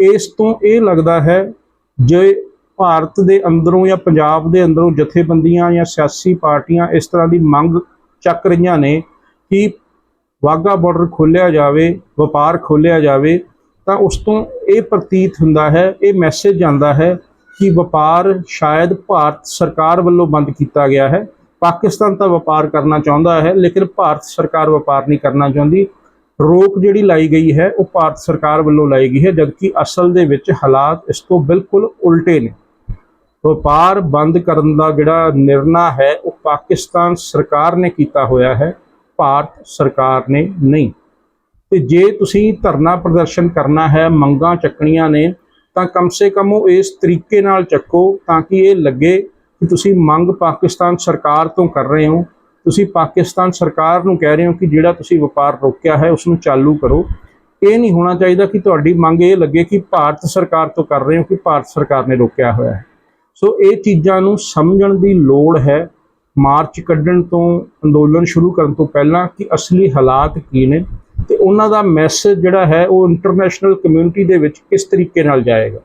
ਇਸ ਤੋਂ ਇਹ ਲੱਗਦਾ ਹੈ, ਜੇ ਭਾਰਤ ਦੇ ਅੰਦਰੋਂ ਜਾਂ ਪੰਜਾਬ ਦੇ ਅੰਦਰੋਂ ਜਥੇਬੰਦੀਆਂ ਜਾਂ ਸਿਆਸੀ ਪਾਰਟੀਆਂ ਇਸ ਤਰ੍ਹਾਂ ਦੀ ਮੰਗ ਚੱਕ ਰਹੀਆਂ ਨੇ ਕਿ ਵਾਹਗਾ ਬਾਰਡਰ ਖੋਲ੍ਹਿਆ ਜਾਵੇ, ਵਪਾਰ ਖੋਲ੍ਹਿਆ ਜਾਵੇ, ਤਾਂ ਉਸ ਤੋਂ ਇਹ ਪ੍ਰਤੀਤ ਹੁੰਦਾ ਹੈ, ਇਹ ਮੈਸੇਜ ਜਾਂਦਾ ਹੈ ਕਿ ਵਪਾਰ ਸ਼ਾਇਦ ਭਾਰਤ ਸਰਕਾਰ ਵੱਲੋਂ ਬੰਦ ਕੀਤਾ ਗਿਆ ਹੈ। ਪਾਕਿਸਤਾਨ ਤਾਂ ਵਪਾਰ ਕਰਨਾ ਚਾਹੁੰਦਾ ਹੈ, ਲੇਕਿਨ ਭਾਰਤ ਸਰਕਾਰ ਵਪਾਰ ਨਹੀਂ ਕਰਨਾ ਚਾਹੁੰਦੀ। ਰੋਕ ਜਿਹੜੀ ਲਾਈ ਗਈ ਹੈ, ਉਹ ਭਾਰਤ ਸਰਕਾਰ ਵੱਲੋਂ ਲਾਈ ਗਈ ਹੈ, ਜਦਕਿ ਅਸਲ ਦੇ ਵਿੱਚ ਹਾਲਾਤ ਇਸ ਤੋਂ ਬਿਲਕੁਲ ਉਲਟੇ ਨੇ। ਵਪਾਰ ਬੰਦ ਕਰਨ ਦਾ ਜਿਹੜਾ ਨਿਰਣਾ ਹੈ, ਉਹ ਪਾਕਿਸਤਾਨ ਸਰਕਾਰ ਨੇ ਕੀਤਾ ਹੋਇਆ ਹੈ, ਭਾਰਤ ਸਰਕਾਰ ਨੇ ਨਹੀਂ। ਤੇ ਜੇ ਤੁਸੀਂ ਧਰਨਾ ਪ੍ਰਦਰਸ਼ਨ ਕਰਨਾ ਹੈ, ਮੰਗਾਂ ਚੱਕਣੀਆਂ ਨੇ ਤਾਂ ਕਮ ਸੇ ਕਮ ਉਹ ਇਸ ਤਰੀਕੇ ਨਾਲ ਚੱਕੋ ਤਾਂ ਕਿ ਇਹ ਲੱਗੇ ਕਿ ਤੁਸੀਂ ਮੰਗ ਪਾਕਿਸਤਾਨ ਸਰਕਾਰ ਤੋਂ ਕਰ ਰਹੇ ਹੋ। ਤੁਸੀਂ ਪਾਕਿਸਤਾਨ ਸਰਕਾਰ ਨੂੰ ਕਹਿ ਰਹੇ ਹੋ ਕਿ ਜਿਹੜਾ ਤੁਸੀਂ ਵਪਾਰ ਰੋਕਿਆ ਹੈ, ਉਸ ਨੂੰ ਚਾਲੂ ਕਰੋ। ਇਹ ਨਹੀਂ ਹੋਣਾ ਚਾਹੀਦਾ ਕਿ ਤੁਹਾਡੀ ਮੰਗ ਇਹ ਲੱਗੇ ਕਿ ਭਾਰਤ ਸਰਕਾਰ ਤੋਂ ਕਰ ਰਹੇ ਹੋ ਕਿ ਭਾਰਤ ਸਰਕਾਰ ਨੇ ਰੋਕਿਆ ਹੋਇਆ ਹੈ। ਸੋ ਇਹ ਚੀਜ਼ਾਂ ਨੂੰ ਸਮਝਣ ਦੀ ਲੋੜ ਹੈ। ਮਾਰਚ ਕੱਢਣ ਤੋਂ, ਅੰਦੋਲਨ ਸ਼ੁਰੂ ਕਰਨ ਤੋਂ ਪਹਿਲਾਂ ਕਿ ਅਸਲੀ ਹਾਲਾਤ ਕੀ ਨੇ। ਤੇ ਉਹਨਾਂ ਦਾ ਮੈਸੇਜ ਜਿਹੜਾ ਹੈ ਉਹ ਇੰਟਰਨੈਸ਼ਨਲ ਕਮਿਊਨਿਟੀ ਦੇ ਵਿੱਚ ਕਿਸ ਤਰੀਕੇ ਨਾਲ ਜਾਏਗਾ?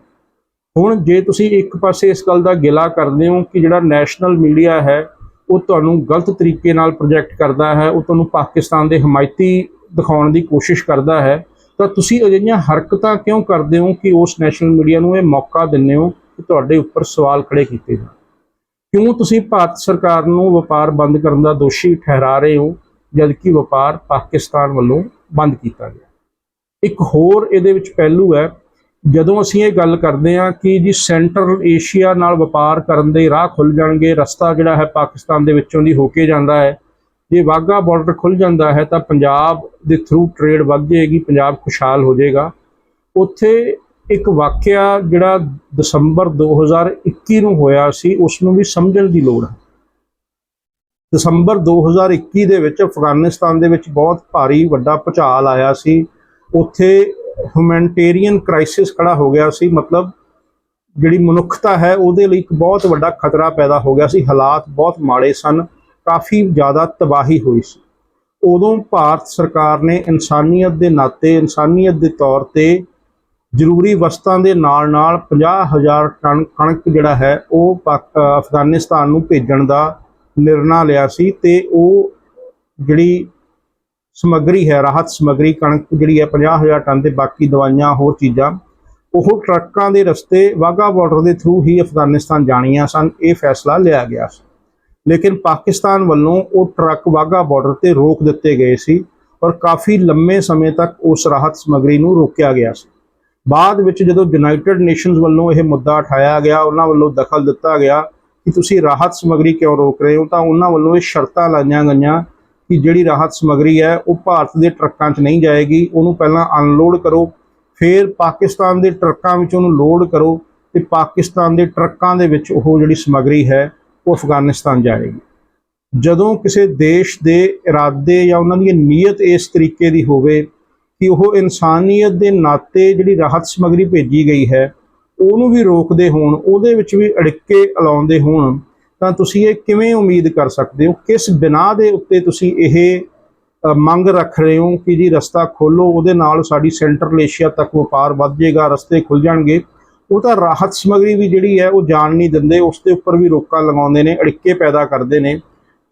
ਹੁਣ ਜੇ ਤੁਸੀਂ ਇੱਕ ਪਾਸੇ ਇਸ ਗੱਲ ਦਾ ਗਿਲਾ ਕਰਦੇ ਹੋ ਕਿ ਜਿਹੜਾ ਨੈਸ਼ਨਲ ਮੀਡੀਆ ਹੈ, ਉਹ ਤੁਹਾਨੂੰ ਗਲਤ ਤਰੀਕੇ ਨਾਲ ਪ੍ਰੋਜੈਕਟ ਕਰਦਾ ਹੈ, ਉਹ ਤੁਹਾਨੂੰ ਪਾਕਿਸਤਾਨ ਦੇ ਹਮਾਇਤੀ ਦਿਖਾਉਣ ਦੀ ਕੋਸ਼ਿਸ਼ ਕਰਦਾ ਹੈ, ਤਾਂ ਤੁਸੀਂ ਅਜਿਹੀਆਂ ਹਰਕਤਾਂ ਕਿਉਂ ਕਰਦੇ ਹੋ ਕਿ ਉਸ ਨੈਸ਼ਨਲ ਮੀਡੀਆ ਨੂੰ ਇਹ ਮੌਕਾ ਦਿੰਦੇ ਹੋ ਕਿ ਤੁਹਾਡੇ ਉੱਪਰ ਸਵਾਲ ਖੜੇ ਕੀਤੇ ਜਾਣ? ਕਿਉਂ ਤੁਸੀਂ ਭਾਰਤ ਸਰਕਾਰ ਨੂੰ ਵਪਾਰ ਬੰਦ ਕਰਨ ਦਾ ਦੋਸ਼ੀ ਠਹਿਰਾ ਰਹੇ ਹੋ, ਜਦਕਿ ਵਪਾਰ ਪਾਕਿਸਤਾਨ ਵੱਲੋਂ ਬੰਦ ਕੀਤਾ ਗਿਆ। ਇੱਕ ਹੋਰ ਇਹਦੇ ਵਿੱਚ ਪਹਿਲੂ ਹੈ, ਜਦੋਂ ਅਸੀਂ ਇਹ ਗੱਲ ਕਰਦੇ ਹਾਂ ਕਿ ਜੀ ਸੈਂਟਰਲ ਏਸ਼ੀਆ ਨਾਲ ਵਪਾਰ ਕਰਨ ਦੇ ਰਾਹ ਖੁੱਲ ਜਾਣਗੇ, ਰਸਤਾ ਜਿਹੜਾ ਹੈ ਪਾਕਿਸਤਾਨ ਦੇ ਵਿੱਚੋਂ ਦੀ ਹੋ ਕੇ ਜਾਂਦਾ ਹੈ, ਜੇ ਵਾਹਗਾ ਬਾਰਡਰ ਖੁੱਲ ਜਾਂਦਾ ਹੈ ਤਾਂ ਪੰਜਾਬ ਦੇ ਥਰੂ ਟ੍ਰੇਡ ਵੱਧ ਜਾਏਗੀ, ਪੰਜਾਬ ਖੁਸ਼ਹਾਲ ਹੋ ਜਾਏਗਾ। ਉੱਥੇ ਇੱਕ ਵਾਕਿਆ ਜਿਹੜਾ ਦਸੰਬਰ 2021 ਨੂੰ ਹੋਇਆ ਸੀ, ਉਸ ਨੂੰ ਵੀ ਸਮਝਣ ਦੀ ਲੋੜ ਹੈ। ਦਸੰਬਰ 2021 ਦੇ ਵਿੱਚ ਅਫਗਾਨਿਸਤਾਨ ਦੇ ਵਿੱਚ ਬਹੁਤ ਭਾਰੀ ਵੱਡਾ ਭੁਚਾਲ ਆਇਆ ਸੀ। ਉੱਥੇ ਹਿਊਮੈਨਿਟੇਰੀਅਨ ਕ੍ਰਾਈਸਿਸ ਖੜਾ ਹੋ ਗਿਆ ਸੀ। ਮਤਲਬ ਜਿਹੜੀ ਮਨੁੱਖਤਾ ਹੈ, ਉਹਦੇ ਲਈ ਇੱਕ ਬਹੁਤ ਵੱਡਾ ਖਤਰਾ ਪੈਦਾ ਹੋ ਗਿਆ ਸੀ। ਹਾਲਾਤ ਬਹੁਤ ਮਾੜੇ ਸਨ। ਕਾਫੀ ਜ਼ਿਆਦਾ ਤਬਾਹੀ ਹੋਈ ਸੀ। ਉਦੋਂ ਭਾਰਤ ਸਰਕਾਰ ਨੇ ਇਨਸਾਨੀਅਤ ਦੇ ਨਾਤੇ, ਇਨਸਾਨੀਅਤ ਦੇ ਤੌਰ ਤੇ ਜ਼ਰੂਰੀ ਵਸਤਾਂ ਦੇ ਨਾਲ-ਨਾਲ 50000 ਟਨ ਕਣਕ ਜਿਹੜਾ ਹੈ, ਉਹ ਅਫਗਾਨਿਸਤਾਨ ਨੂੰ ਭੇਜਣ ਦਾ ਨਿਰਣਾ ਲਿਆ ਸੀ ਤੇ ਉਹ ਜਿਹੜੀ ਸਮੱਗਰੀ ਹੈ, ਰਾਹਤ ਸਮੱਗਰੀ, ਕਣਕ ਜਿਹੜੀ ਹੈ 50000 ਟਨ ਤੇ ਬਾਕੀ ਦਵਾਈਆਂ, ਹੋਰ ਚੀਜ਼ਾਂ, ਉਹ ਟਰੱਕਾਂ ਦੇ ਰਸਤੇ ਵਾਹਗਾ ਬਾਰਡਰ ਦੇ ਥਰੂ ਹੀ ਅਫਗਾਨਿਸਤਾਨ ਜਾਣੀਆਂ ਸਨ, ਇਹ ਫੈਸਲਾ ਲਿਆ ਗਿਆ ਸੀ। ਲੇਕਿਨ ਪਾਕਿਸਤਾਨ ਵੱਲੋਂ ਉਹ ਟਰੱਕ ਵਾਹਗਾ ਬਾਰਡਰ ਤੇ ਰੋਕ ਦਿੱਤੇ ਗਏ ਸੀ ਔਰ ਕਾਫੀ ਲੰਮੇ ਸਮੇਂ ਤੱਕ ਉਸ ਰਾਹਤ ਸਮੱਗਰੀ ਨੂੰ ਰੋਕਿਆ ਗਿਆ ਸੀ। ਬਾਅਦ ਵਿੱਚ ਜਦੋਂ ਯੂਨਾਈਟਿਡ ਨੇਸ਼ਨਸ ਵੱਲੋਂ ਇਹ ਮੁੱਦਾ ਉਠਾਇਆ ਗਿਆ, ਉਹਨਾਂ ਵੱਲੋਂ ਦਖਲ ਦਿੱਤਾ ਗਿਆ ਕਿ ਤੁਸੀਂ ਰਾਹਤ ਸਮੱਗਰੀ ਕਿਉਂ ਰੋਕ ਰਹੇ ਹੋ? ਤਾਂ ਉਹਨਾਂ ਵੱਲੋਂ ਇਹ ਸ਼ਰਤਾਂ ਲਾਈਆਂ ਗਈਆਂ ਕਿ ਜਿਹੜੀ ਰਾਹਤ ਸਮੱਗਰੀ ਹੈ, ਉਹ ਭਾਰਤ ਦੇ ਟਰੱਕਾਂ 'ਚ ਨਹੀਂ ਜਾਏਗੀ। ਉਹਨੂੰ ਪਹਿਲਾਂ ਅਨਲੋਡ ਕਰੋ, ਫਿਰ ਪਾਕਿਸਤਾਨ ਦੇ ਟਰੱਕਾਂ ਵਿੱਚ ਉਹਨੂੰ ਲੋਡ ਕਰੋ ਤੇ ਪਾਕਿਸਤਾਨ ਦੇ ਟਰੱਕਾਂ ਦੇ ਵਿੱਚ ਉਹ ਜਿਹੜੀ ਸਮੱਗਰੀ ਹੈ, ਉਹ ਅਫਗਾਨਿਸਤਾਨ ਜਾਏਗੀ। ਜਦੋਂ ਕਿਸੇ ਦੇਸ਼ ਦੇ ਇਰਾਦੇ ਜਾਂ ਉਹਨਾਂ ਦੀ ਨੀਅਤ ਇਸ ਤਰੀਕੇ ਦੀ ਹੋਵੇ ਕਿ ਉਹ ਇਨਸਾਨੀਅਤ ਦੇ ਨਾਤੇ ਜਿਹੜੀ ਰਾਹਤ ਸਮੱਗਰੀ ਭੇਜੀ ਗਈ ਹੈ ਉਹਨੂੰ ਵੀ ਰੋਕਦੇ ਹੋਣ, ਉਹਦੇ ਵਿੱਚ ਵੀ ਅੜਿੱਕੇ ਲਾਉਂਦੇ ਹੋਣ, ਤਾਂ ਤੁਸੀਂ ਇਹ ਕਿਵੇਂ ਉਮੀਦ ਕਰ ਸਕਦੇ ਹੋ? ਕਿਸ ਬਿਨਾ ਦੇ ਉੱਤੇ ਤੁਸੀਂ ਇਹ ਮੰਗ ਰੱਖ ਰਹੇ ਹੋ ਕਿ ਜੀ ਰਸਤਾ ਖੋਲੋ ਉਹਦੇ ਨਾਲ ਸਾਡੀ ਸੈਂਟਰਲ ਏਸ਼ੀਆ ਤੱਕ ਵਪਾਰ ਵੱਧ ਜਾਏਗਾ, ਰਸਤੇ ਖੁੱਲ ਜਾਣਗੇ। ਉਹ ਤਾਂ ਰਾਹਤ ਸਮੱਗਰੀ ਵੀ ਜਿਹੜੀ ਹੈ, ਉਹ ਜਾਣ ਨਹੀਂ ਦਿੰਦੇ, ਉਸ ਦੇ ਉੱਪਰ ਵੀ ਰੋਕਾਂ ਲਗਾਉਂਦੇ ਨੇ, ਅੜਿੱਕੇ ਪੈਦਾ ਕਰਦੇ ਨੇ।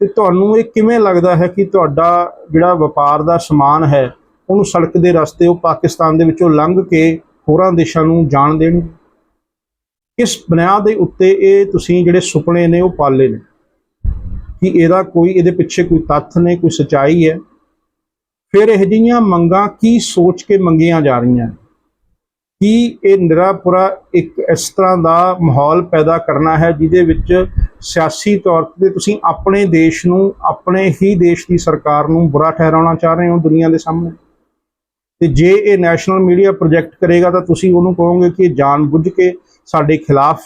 ਤੇ ਤੁਹਾਨੂੰ ਇਹ ਕਿਵੇਂ ਲੱਗਦਾ ਹੈ ਕਿ ਤੁਹਾਡਾ ਜਿਹੜਾ ਵਪਾਰ ਦਾ ਸਮਾਨ ਹੈ, ਉਹਨੂੰ ਸੜਕ ਦੇ ਰਸਤੇ ਉਹ ਪਾਕਿਸਤਾਨ ਦੇ ਵਿੱਚੋਂ ਲੰਘ ਕੇ ਹੋਰਾਂ ਦੇਸ਼ਾਂ ਨੂੰ ਜਾਣ ਦੇਣਗੇ ਕਿਸ ਬੁਨਿਆਦ ਦੇ ਉੱਤੇ ਇਹ ਤੁਸੀਂ ਜਿਹੜੇ ਸੁਪਨੇ ਨੇ ਉਹ ਪਾਲੇ ਨੇ? ਕਿ ਇਹਦਾ ਕੋਈ, ਇਹਦੇ ਪਿੱਛੇ ਕੋਈ ਤੱਥ ਨੇ, ਕੋਈ ਸਚਾਈ ਹੈ? ਫਿਰ ਇਹ ਜਿਹੀਆਂ ਮੰਗਾਂ ਕੀ ਸੋਚ ਕੇ ਮੰਗੀਆਂ ਜਾ ਰਹੀਆਂ ਕੀ ਇਹ ਨਿਰਾਪੁਰਾ ਇੱਕ ਇਸ ਤਰ੍ਹਾਂ ਦਾ ਮਾਹੌਲ ਪੈਦਾ ਕਰਨਾ ਹੈ ਜਿਹਦੇ ਵਿੱਚ ਸਿਆਸੀ ਤੌਰ ਤੇ ਤੁਸੀਂ ਆਪਣੇ ਦੇਸ਼ ਨੂੰ, ਆਪਣੇ ਹੀ ਦੇਸ਼ ਦੀ ਸਰਕਾਰ ਨੂੰ ਬੁਰਾ ਠਹਿਰਾਉਣਾ ਚਾਹ ਰਹੇ ਹੋ ਦੁਨੀਆ ਦੇ ਸਾਹਮਣੇ? ਤੇ ਜੇ ਇਹ ਨੈਸ਼ਨਲ ਮੀਡੀਆ ਪ੍ਰੋਜੈਕਟ ਕਰੇਗਾ ਤਾਂ ਤੁਸੀਂ ਉਹਨੂੰ ਕਹੋਗੇ ਕਿ ਇਹ ਜਾਣਬੁੱਝ ਕੇ ਸਾਡੇ ਖਿਲਾਫ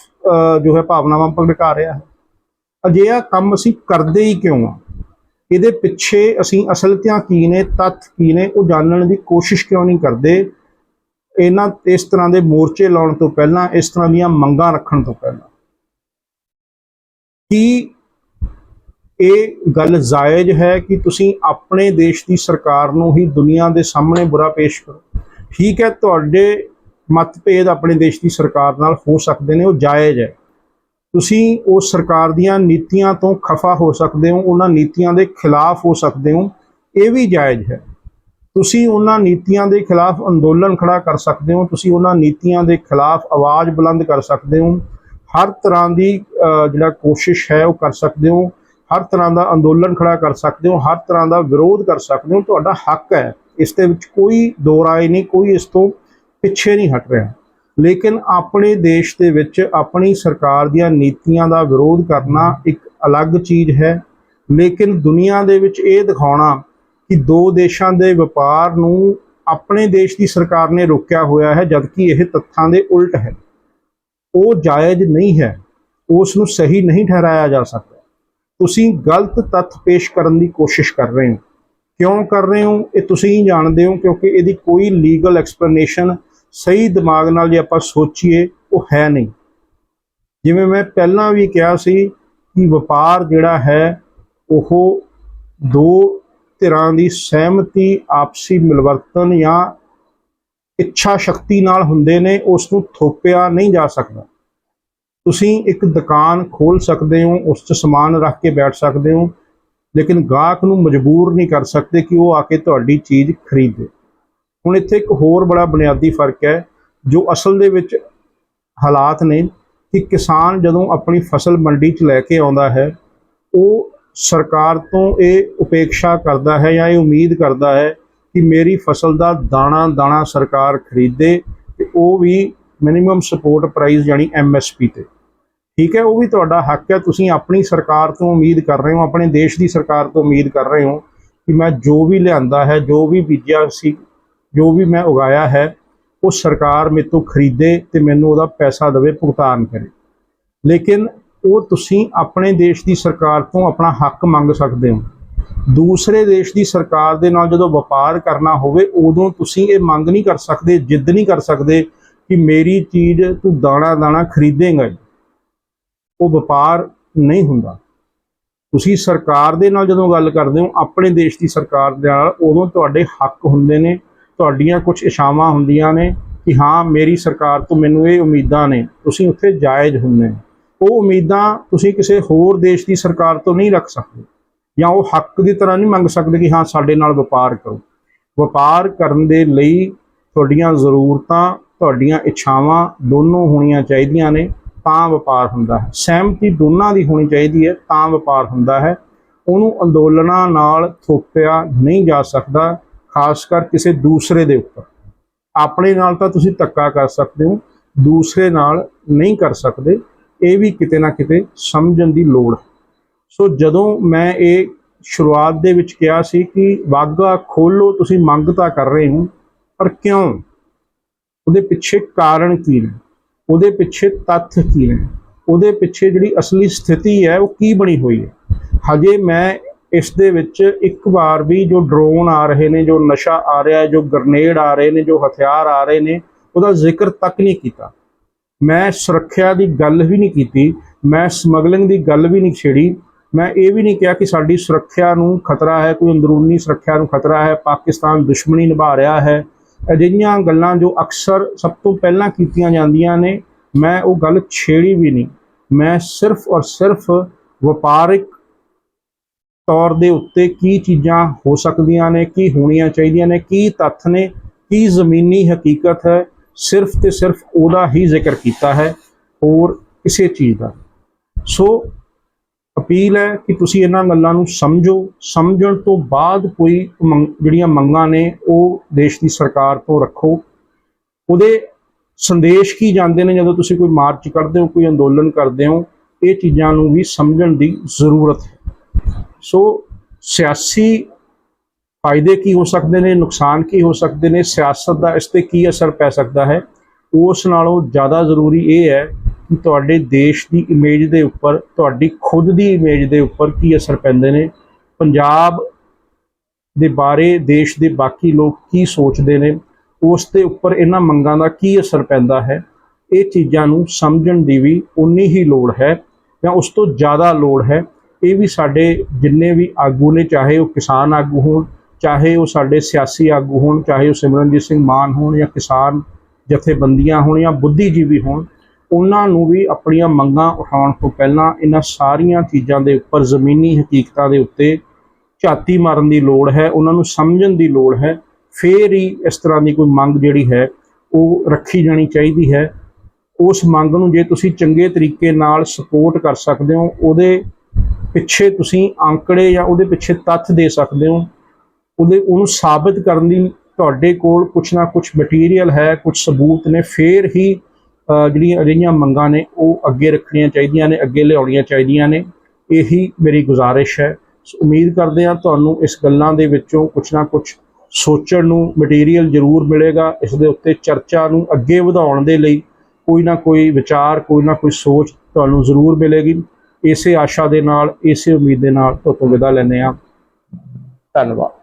ਜੋ ਹੈ ਭਾਵਨਾਵਾਂ ਭੜਕਾ ਰਿਹਾ ਹੈ। ਅਜਿਹਾ ਕੰਮ ਅਸੀਂ ਕਰਦੇ ਹੀ ਕਿਉਂ ਆ ਇਹਦੇ ਪਿੱਛੇ ਅਸੀਂ ਅਸਲਤਿਆਂ ਕੀ ਨੇ, ਤੱਥ ਕੀ ਨੇ, ਉਹ ਜਾਣਨ ਦੀ ਕੋਸ਼ਿਸ਼ ਕਿਉਂ ਨਹੀਂ ਕਰਦੇ? ਇਹਨਾਂ ਇਸ ਤਰ੍ਹਾਂ ਦੇ ਮੋਰਚੇ ਲਾਉਣ ਤੋਂ ਪਹਿਲਾਂ, ਇਸ ਤਰ੍ਹਾਂ ਦੀਆਂ ਮੰਗਾਂ ਰੱਖਣ ਤੋਂ ਪਹਿਲਾਂ। ਕੀ ਇਹ ਗੱਲ ਜਾਇਜ਼ ਹੈ ਕਿ ਤੁਸੀਂ ਆਪਣੇ ਦੇਸ਼ ਦੀ ਸਰਕਾਰ ਨੂੰ ਹੀ ਦੁਨੀਆ ਦੇ ਸਾਹਮਣੇ ਬੁਰਾ ਪੇਸ਼ ਕਰੋ? ਠੀਕ ਹੈ, ਤੁਹਾਡੇ ਮਤਭੇਦ ਆਪਣੇ ਦੇਸ਼ ਦੀ ਸਰਕਾਰ ਨਾਲ ਹੋ ਸਕਦੇ ਨੇ, ਉਹ ਜਾਇਜ਼ ਹੈ। ਤੁਸੀਂ ਉਸ ਸਰਕਾਰ ਦੀਆਂ ਨੀਤੀਆਂ ਤੋਂ ਖਫਾ ਹੋ ਸਕਦੇ ਹੋ, ਉਹਨਾਂ ਨੀਤੀਆਂ ਦੇ ਖਿਲਾਫ ਹੋ ਸਕਦੇ ਹੋ, ਇਹ ਵੀ ਜਾਇਜ਼ ਹੈ। ਤੁਸੀਂ ਉਹਨਾਂ ਨੀਤੀਆਂ ਦੇ ਖਿਲਾਫ ਅੰਦੋਲਨ ਖੜਾ ਕਰ ਸਕਦੇ ਹੋ, ਤੁਸੀਂ ਉਹਨਾਂ ਨੀਤੀਆਂ ਦੇ ਖਿਲਾਫ ਆਵਾਜ਼ ਬੁਲੰਦ ਕਰ ਸਕਦੇ ਹੋ, ਹਰ ਤਰ੍ਹਾਂ ਦੀ ਜਿਹੜਾ ਕੋਸ਼ਿਸ਼ ਹੈ ਉਹ ਕਰ ਸਕਦੇ ਹੋ, ਹਰ ਤਰ੍ਹਾਂ ਦਾ ਅੰਦੋਲਨ ਖੜਾ ਕਰ ਸਕਦੇ ਹੋ, ਹਰ ਤਰ੍ਹਾਂ ਦਾ ਵਿਰੋਧ ਕਰ ਸਕਦੇ ਹੋ, ਤੁਹਾਡਾ ਹੱਕ ਹੈ। ਇਸ ਦੇ ਵਿੱਚ ਕੋਈ ਦੋ ਰਾਏ ਨਹੀਂ, ਕੋਈ ਇਸ ਤੋਂ ਪਿੱਛੇ ਨਹੀਂ ਹਟ ਰਿਹਾ। ਲੇਕਿਨ ਆਪਣੇ ਦੇਸ਼ ਦੇ ਵਿੱਚ ਆਪਣੀ ਸਰਕਾਰ ਦੀਆਂ ਨੀਤੀਆਂ ਦਾ ਵਿਰੋਧ ਕਰਨਾ ਇੱਕ ਅਲੱਗ ਚੀਜ਼ ਹੈ। ਲੇਕਿਨ ਦੁਨੀਆ ਦੇ ਵਿੱਚ ਇਹ ਦਿਖਾਉਣਾ ਕਿ ਦੋ ਦੇਸ਼ਾਂ ਦੇ ਵਪਾਰ ਨੂੰ ਆਪਣੇ ਦੇਸ਼ ਦੀ ਸਰਕਾਰ ਨੇ ਰੋਕਿਆ ਹੋਇਆ ਹੈ, ਜਦਕਿ ਇਹ ਤੱਥਾਂ ਦੇ ਉਲਟ ਹੈ। ਉਹ ਜਾਇਜ਼ ਨਹੀਂ ਹੈ। ਉਸ ਨੂੰ ਸਹੀ ਨਹੀਂ ਠਹਿਰਾਇਆ ਜਾ ਸਕਦਾ। ਤੁਸੀਂ ਗਲਤ ਤੱਥ ਪੇਸ਼ ਕਰਨ ਦੀ ਕੋਸ਼ਿਸ਼ ਕਰ ਰਹੇ ਹੋ। ਕਿਉਂ ਕਰ ਰਹੇ ਹੋ? ਇਹ ਤੁਸੀਂ ਹੀ ਜਾਣਦੇ ਹੋ, ਕਿਉਂਕਿ ਇਹਦੀ ਕੋਈ ਲੀਗਲ ਐਕਸਪਲੇਨੇਸ਼ਨ ਸਹੀ ਦਿਮਾਗ ਨਾਲ ਜੇ ਆਪਾਂ ਸੋਚੀਏ, ਉਹ ਹੈ ਨਹੀਂ। ਜਿਵੇਂ ਮੈਂ ਪਹਿਲਾਂ ਵੀ ਕਿਹਾ ਸੀ ਕਿ ਵਪਾਰ ਜਿਹੜਾ ਹੈ, ਉਹ ਦੋ ਧਿਰਾਂ ਦੀ ਸਹਿਮਤੀ, ਆਪਸੀ ਮਿਲਵਰਤਨ ਜਾਂ ਇੱਛਾ ਸ਼ਕਤੀ ਨਾਲ ਹੁੰਦੇ ਨੇ ਉਸ ਨੂੰ ਥੋਪਿਆ ਨਹੀਂ ਜਾ ਸਕਦਾ। ਤੁਸੀਂ ਇੱਕ ਦੁਕਾਨ ਖੋਲ ਸਕਦੇ ਹੋ, ਉਸ 'ਚ ਸਮਾਨ ਰੱਖ ਕੇ ਬੈਠ ਸਕਦੇ ਹੋ, ਲੇਕਿਨ ਗਾਹਕ ਨੂੰ ਮਜਬੂਰ ਨਹੀਂ ਕਰ ਸਕਦੇ ਕਿ ਉਹ ਆ ਕੇ ਤੁਹਾਡੀ ਚੀਜ਼ ਖਰੀਦੇ। ਹੁਣ ਇੱਥੇ ਇੱਕ ਹੋਰ ਬੜਾ ਬੁਨਿਆਦੀ ਫ਼ਰਕ ਹੈ, ਜੋ ਅਸਲ ਦੇ ਵਿੱਚ ਹਾਲਾਤ ਨੇ ਕਿ ਕਿਸਾਨ ਜਦੋਂ ਆਪਣੀ ਫਸਲ ਮੰਡੀ 'ਚ ਲੈ ਕੇ ਆਉਂਦਾ ਹੈ, ਉਹ ਸਰਕਾਰ ਤੋਂ ਇਹ ਉਪੇਖਿਆ ਕਰਦਾ ਹੈ ਜਾਂ ਇਹ ਉਮੀਦ ਕਰਦਾ ਹੈ ਕਿ ਮੇਰੀ ਫਸਲ ਦਾ ਦਾਣਾ ਦਾਣਾ ਸਰਕਾਰ ਖਰੀਦੇ ਤੇ ਉਹ ਵੀ ਮਿਨੀਮਮ ਸਪੋਰਟ ਪ੍ਰਾਈਸ ਯਾਨੀ ਐਮਐਸਪੀ ਤੇ। ਠੀਕ ਹੈ, ਉਹ ਵੀ ਤੁਹਾਡਾ ਹੱਕ ਹੈ, ਤੁਸੀਂ ਆਪਣੀ ਸਰਕਾਰ ਤੋਂ ਉਮੀਦ ਕਰ ਰਹੇ ਹੋ, ਆਪਣੇ ਦੇਸ਼ ਦੀ ਸਰਕਾਰ ਤੋਂ ਉਮੀਦ ਕਰ ਰਹੇ ਹੋ ਕਿ ਮੈਂ ਜੋ ਵੀ ਲਿਆਂਦਾ ਹੈ, ਜੋ ਵੀ ਬੀਜਿਆ ਸੀ ਜੋ ਵੀ ਮੈਂ ਉਗਾਇਆ ਹੈ, ਉਹ ਸਰਕਾਰ ਮੇਰੇ ਤੋਂ ਖਰੀਦੇ ਤੇ ਮੈਨੂੰ ਉਹਦਾ ਪੈਸਾ ਦੇਵੇ, ਭੁਗਤਾਨ ਕਰੇ। ਲੇਕਿਨ ਉਹ ਤੁਸੀਂ ਆਪਣੇ ਦੇਸ਼ ਦੀ ਸਰਕਾਰ ਤੋਂ ਆਪਣਾ ਹੱਕ ਮੰਗ ਸਕਦੇ ਹੋ। ਦੂਸਰੇ ਦੇਸ਼ ਦੀ ਸਰਕਾਰ ਦੇ ਨਾਲ ਜਦੋਂ ਵਪਾਰ ਕਰਨਾ ਹੋਵੇ, ਉਦੋਂ ਤੁਸੀਂ ਇਹ ਮੰਗ ਨਹੀਂ ਕਰ ਸਕਦੇ, ਜਿੱਦ ਨਹੀਂ ਕਰ ਸਕਦੇ ਕਿ ਮੇਰੀ ਚੀਜ਼ ਤੂੰ ਦਾਣਾ ਦਾਣਾ ਖਰੀਦੇਂਗਾ ਹੀ। ਉਹ ਵਪਾਰ ਨਹੀਂ ਹੁੰਦਾ। ਤੁਸੀਂ ਸਰਕਾਰ ਦੇ ਨਾਲ ਜਦੋਂ ਗੱਲ ਕਰਦੇ ਹੋ, ਆਪਣੇ ਦੇਸ਼ ਦੀ ਸਰਕਾਰ ਦੇ ਨਾਲ ਉਦੋਂ ਤੁਹਾਡੇ ਹੱਕ ਹੁੰਦੇ ਨੇ ਤੁਹਾਡੀਆਂ ਕੁਝ ਇਸ਼ਾਵਾਂ ਹੁੰਦੀਆਂ ਨੇ ਕਿ ਹਾਂ, ਮੇਰੀ ਸਰਕਾਰ ਤੋਂ ਮੈਨੂੰ ਇਹ ਉਮੀਦਾਂ ਨੇ, ਤੁਸੀਂ ਉੱਥੇ ਜਾਇਜ਼ ਹੁੰਦੇ ਨੇ ਉਹ ਉਮੀਦਾਂ ਤੁਸੀਂ ਕਿਸੇ ਹੋਰ ਦੇਸ਼ ਦੀ ਸਰਕਾਰ ਤੋਂ ਨਹੀਂ ਰੱਖ ਸਕਦੇ ਜਾਂ ਉਹ ਹੱਕ ਦੀ ਤਰ੍ਹਾਂ ਨਹੀਂ ਮੰਗ ਸਕਦੇ ਕਿ ਹਾਂ, ਸਾਡੇ ਨਾਲ ਵਪਾਰ ਕਰੋ। ਵਪਾਰ ਕਰਨ ਦੇ ਲਈ ਤੁਹਾਡੀਆਂ ਜ਼ਰੂਰਤਾਂ, ਤੁਹਾਡੀਆਂ ਇੱਛਾਵਾਂ ਦੋਨੋਂ ਹੋਣੀਆਂ ਚਾਹੀਦੀਆਂ ਨੇ, ਤਾਂ ਵਪਾਰ ਹੁੰਦਾ ਹੈ। ਸਹਿਮਤੀ ਦੋਨਾਂ ਦੀ ਹੋਣੀ ਚਾਹੀਦੀ ਹੈ, ਤਾਂ ਵਪਾਰ ਹੁੰਦਾ ਹੈ। ਉਹਨੂੰ ਅੰਦੋਲਨਾਂ ਨਾਲ ਥੋਪਿਆ ਨਹੀਂ ਜਾ ਸਕਦਾ। ਖਾਸ ਕਰ ਕਿਸੇ ਦੂਸਰੇ ਦੇ ਉੱਪਰ। ਆਪਣੇ ਨਾਲ ਤਾਂ ਤੁਸੀਂ ਧੱਕਾ ਕਰ ਸਕਦੇ ਹੋ, ਦੂਸਰੇ ਨਾਲ ਨਹੀਂ ਕਰ ਸਕਦੇ। ਇਹ ਵੀ ਕਿਤੇ ਨਾ ਕਿਤੇ ਸਮਝਣ ਦੀ ਲੋੜ ਹੈ। ਸੋ ਜਦੋਂ ਮੈਂ ਇਹ ਸ਼ੁਰੂਆਤ ਦੇ ਵਿੱਚ ਕਿਹਾ ਸੀ ਕਿ ਵਾਗਾ ਖੋਲੋ ਤੁਸੀਂ ਮੰਗ ਤਾਂ ਕਰ ਰਹੇ ਹੋ, ਪਰ ਕਿਉਂ? ਉਹਦੇ ਪਿੱਛੇ ਕਾਰਨ ਕੀ ਨੇ? ਉਹਦੇ ਪਿੱਛੇ ਤੱਥ ਕੀ ਨੇ? ਉਹਦੇ ਪਿੱਛੇ ਜਿਹੜੀ ਅਸਲੀ ਸਥਿਤੀ ਹੈ, ਉਹ ਕੀ ਬਣੀ ਹੋਈ ਹੈ? ਹਜੇ ਮੈਂ ਇਸ ਦੇ ਵਿੱਚ ਇੱਕ ਵਾਰ ਵੀ ਜੋ ਡਰੋਨ ਆ ਰਹੇ ਨੇ, ਜੋ ਨਸ਼ਾ ਆ ਰਿਹਾ ਹੈ, ਜੋ ਗ੍ਰਨੇਡ ਆ ਰਹੇ ਨੇ, ਜੋ ਹਥਿਆਰ ਆ ਰਹੇ ਨੇ, ਉਹਦਾ ਜ਼ਿਕਰ ਤੱਕ ਨਹੀਂ ਕੀਤਾ। ਮੈਂ ਸੁਰੱਖਿਆ ਦੀ ਗੱਲ ਵੀ ਨਹੀਂ ਕੀਤੀ, ਮੈਂ ਸਮਗਲਿੰਗ ਦੀ ਗੱਲ ਵੀ ਨਹੀਂ ਛੇੜੀ, ਮੈਂ ਇਹ ਵੀ ਨਹੀਂ ਕਿਹਾ ਕਿ ਸਾਡੀ ਸੁਰੱਖਿਆ ਨੂੰ ਖਤਰਾ ਹੈ, ਕੋਈ ਅੰਦਰੂਨੀ ਸੁਰੱਖਿਆ ਨੂੰ ਖਤਰਾ ਹੈ, ਪਾਕਿਸਤਾਨ ਦੁਸ਼ਮਣੀ ਨਿਭਾ ਰਿਹਾ ਹੈ। ਅਜਿਹੀਆਂ ਗੱਲਾਂ ਜੋ ਅਕਸਰ ਸਭ ਤੋਂ ਪਹਿਲਾਂ ਕੀਤੀਆਂ ਜਾਂਦੀਆਂ ਨੇ, ਮੈਂ ਉਹ ਗੱਲ ਛੇੜੀ ਵੀ ਨਹੀਂ। ਮੈਂ ਸਿਰਫ ਔਰ ਸਿਰਫ ਵਪਾਰਿਕ ਤੌਰ ਦੇ ਉੱਤੇ ਕੀ ਚੀਜ਼ਾਂ ਹੋ ਸਕਦੀਆਂ ਨੇ, ਕੀ ਹੋਣੀਆਂ ਚਾਹੀਦੀਆਂ ਨੇ, ਕੀ ਤੱਥ ਨੇ, ਕੀ ਜ਼ਮੀਨੀ ਹਕੀਕਤ ਹੈ, ਸਿਰਫ ਤੇ ਸਿਰਫ ਉਹਦਾ ਹੀ ਜ਼ਿਕਰ ਕੀਤਾ ਹੈ, ਹੋਰ ਕਿਸੇ ਚੀਜ਼ ਦਾ। ਸੋ ਅਪੀਲ ਹੈ ਕਿ ਤੁਸੀਂ ਇਹਨਾਂ ਗੱਲਾਂ ਨੂੰ ਸਮਝੋ। ਸਮਝਣ ਤੋਂ ਬਾਅਦ ਕੋਈ ਮੰਗ- ਜਿਹੜੀਆਂ ਮੰਗਾਂ ਨੇ, ਉਹ ਦੇਸ਼ ਦੀ ਸਰਕਾਰ ਤੋਂ ਰੱਖੋ। ਉਹਦੇ ਸੰਦੇਸ਼ ਕੀ ਜਾਂਦੇ ਨੇ ਜਦੋਂ ਤੁਸੀਂ ਕੋਈ ਮਾਰਚ ਕਰਦੇ ਹੋ, ਕੋਈ ਅੰਦੋਲਨ ਕਰਦੇ ਹੋ, ਇਹ ਚੀਜ਼ਾਂ ਨੂੰ ਵੀ ਸਮਝਣ ਦੀ ਜ਼ਰੂਰਤ ਹੈ। ਸੋ ਸਿਆਸੀ ਫਾਇਦੇ ਕੀ ਹੋ ਸਕਦੇ ਨੇ, ਨੁਕਸਾਨ ਕੀ ਹੋ ਸਕਦੇ ਨੇ, ਸਿਆਸਤ ਦਾ ਇਸ ਤੇ ਕੀ ਅਸਰ ਪੈ ਸਕਦਾ ਹੈ? ਉਸ ਨਾਲੋਂ ਜ਼ਿਆਦਾ ਜ਼ਰੂਰੀ ਇਹ ਹੈ ਕਿ ਤੁਹਾਡੇ ਦੇਸ਼ ਦੀ ਇਮੇਜ ਦੇ ਉੱਪਰ, ਤੁਹਾਡੀ ਖੁਦ ਦੀ ਇਮੇਜ ਦੇ ਉੱਪਰ ਕੀ ਅਸਰ ਪੈਂਦੇ ਨੇ? ਪੰਜਾਬ ਦੇ ਬਾਰੇ, ਦੇਸ਼ ਦੇ ਬਾਕੀ ਲੋਕ ਕੀ ਸੋਚਦੇ ਨੇ? ਉਸ ਦੇ ਉੱਪਰ ਇਹਨਾਂ ਮੰਗਾਂ ਦਾ ਕੀ ਅਸਰ ਪੈਂਦਾ ਹੈ? ਇਹ ਚੀਜ਼ਾਂ ਨੂੰ ਸਮਝਣ ਦੀ ਵੀ ਉਨੀ ਹੀ ਲੋੜ ਹੈ ਜਾਂ ਉਸ ਤੋਂ ਜ਼ਿਆਦਾ ਲੋੜ ਹੈ। ਇਹ ਵੀ ਸਾਡੇ ਜਿੰਨੇ ਵੀ ਆਗੂ ਨੇ, ਚਾਹੇ ਉਹ ਕਿਸਾਨ ਆਗੂ ਹੋਣ, ਚਾਹੇ ਉਹ ਸਾਡੇ ਸਿਆਸੀ ਆਗੂ ਹੋਣ, ਚਾਹੇ ਉਹ ਸਿਮਰਨਜੀਤ ਸਿੰਘ ਮਾਨ ਹੋਣ ਜਾਂ ਕਿਸਾਨ ਜਥੇਬੰਦੀਆਂ ਹੋਣ ਜਾਂ ਬੁੱਧੀਜੀਵੀ ਹੋਣ, ਉਹਨਾਂ ਨੂੰ ਵੀ ਆਪਣੀਆਂ ਮੰਗਾਂ ਉਠਾਉਣ ਤੋਂ ਪਹਿਲਾਂ ਇਹਨਾਂ ਸਾਰੀਆਂ ਚੀਜ਼ਾਂ ਦੇ ਉੱਪਰ, ਜ਼ਮੀਨੀ ਹਕੀਕਤਾਂ ਦੇ ਉੱਤੇ ਝਾਤੀ ਮਾਰਨ ਦੀ ਲੋੜ ਹੈ, ਉਹਨਾਂ ਨੂੰ ਸਮਝਣ ਦੀ ਲੋੜ ਹੈ, ਫੇਰ ਹੀ ਇਸ ਤਰ੍ਹਾਂ ਦੀ ਕੋਈ ਮੰਗ ਜਿਹੜੀ ਹੈ ਉਹ ਰੱਖੀ ਜਾਣੀ ਚਾਹੀਦੀ ਹੈ। ਉਸ ਮੰਗ ਨੂੰ ਜੇ ਤੁਸੀਂ ਚੰਗੇ ਤਰੀਕੇ ਨਾਲ ਸਪੋਰਟ ਕਰ ਸਕਦੇ ਹੋ, ਉਹਦੇ ਪਿੱਛੇ ਤੁਸੀਂ ਅੰਕੜੇ ਜਾਂ ਉਹਦੇ ਪਿੱਛੇ ਤੱਥ ਦੇ ਸਕਦੇ ਹੋ। ਉਹਦੇ, ਉਹਨੂੰ ਸਾਬਿਤ ਕਰਨ ਦੀ ਤੁਹਾਡੇ ਕੋਲ ਕੁਛ ਨਾ ਕੁਛ ਮਟੀਰੀਅਲ ਹੈ ਕੁਝ ਸਬੂਤ ਨੇ। ਫੇਰ ਹੀ ਜਿਹੜੀਆਂ ਅਜਿਹੀਆਂ ਮੰਗਾਂ ਨੇ, ਉਹ ਅੱਗੇ ਰੱਖਣੀਆਂ ਚਾਹੀਦੀਆਂ ਨੇ, ਅੱਗੇ ਲਿਆਉਣੀਆਂ ਚਾਹੀਦੀਆਂ ਨੇ। ਇਹੀ ਮੇਰੀ ਗੁਜ਼ਾਰਿਸ਼ ਹੈ। ਉਮੀਦ ਕਰਦੇ ਹਾਂ ਤੁਹਾਨੂੰ ਇਸ ਗੱਲਾਂ ਦੇ ਵਿੱਚੋਂ ਕੁਛ ਨਾ ਕੁਛ ਸੋਚਣ ਨੂੰ ਮਟੀਰੀਅਲ ਜ਼ਰੂਰ ਮਿਲੇਗਾ। ਇਸ ਦੇ ਉੱਤੇ ਚਰਚਾ ਨੂੰ ਅੱਗੇ ਵਧਾਉਣ ਦੇ ਲਈ ਕੋਈ ਨਾ ਕੋਈ ਵਿਚਾਰ, ਕੋਈ ਨਾ ਕੋਈ ਸੋਚ ਤੁਹਾਨੂੰ ਜ਼ਰੂਰ ਮਿਲੇਗੀ। ਇਸੇ ਆਸ਼ਾ ਦੇ ਨਾਲ ਇਸੇ ਉਮੀਦ ਦੇ ਨਾਲ ਤੁਹਾਡੇ ਤੋਂ ਵਿਦਾ ਲੈਂਦੇ ਹਾਂ। ਧੰਨਵਾਦ।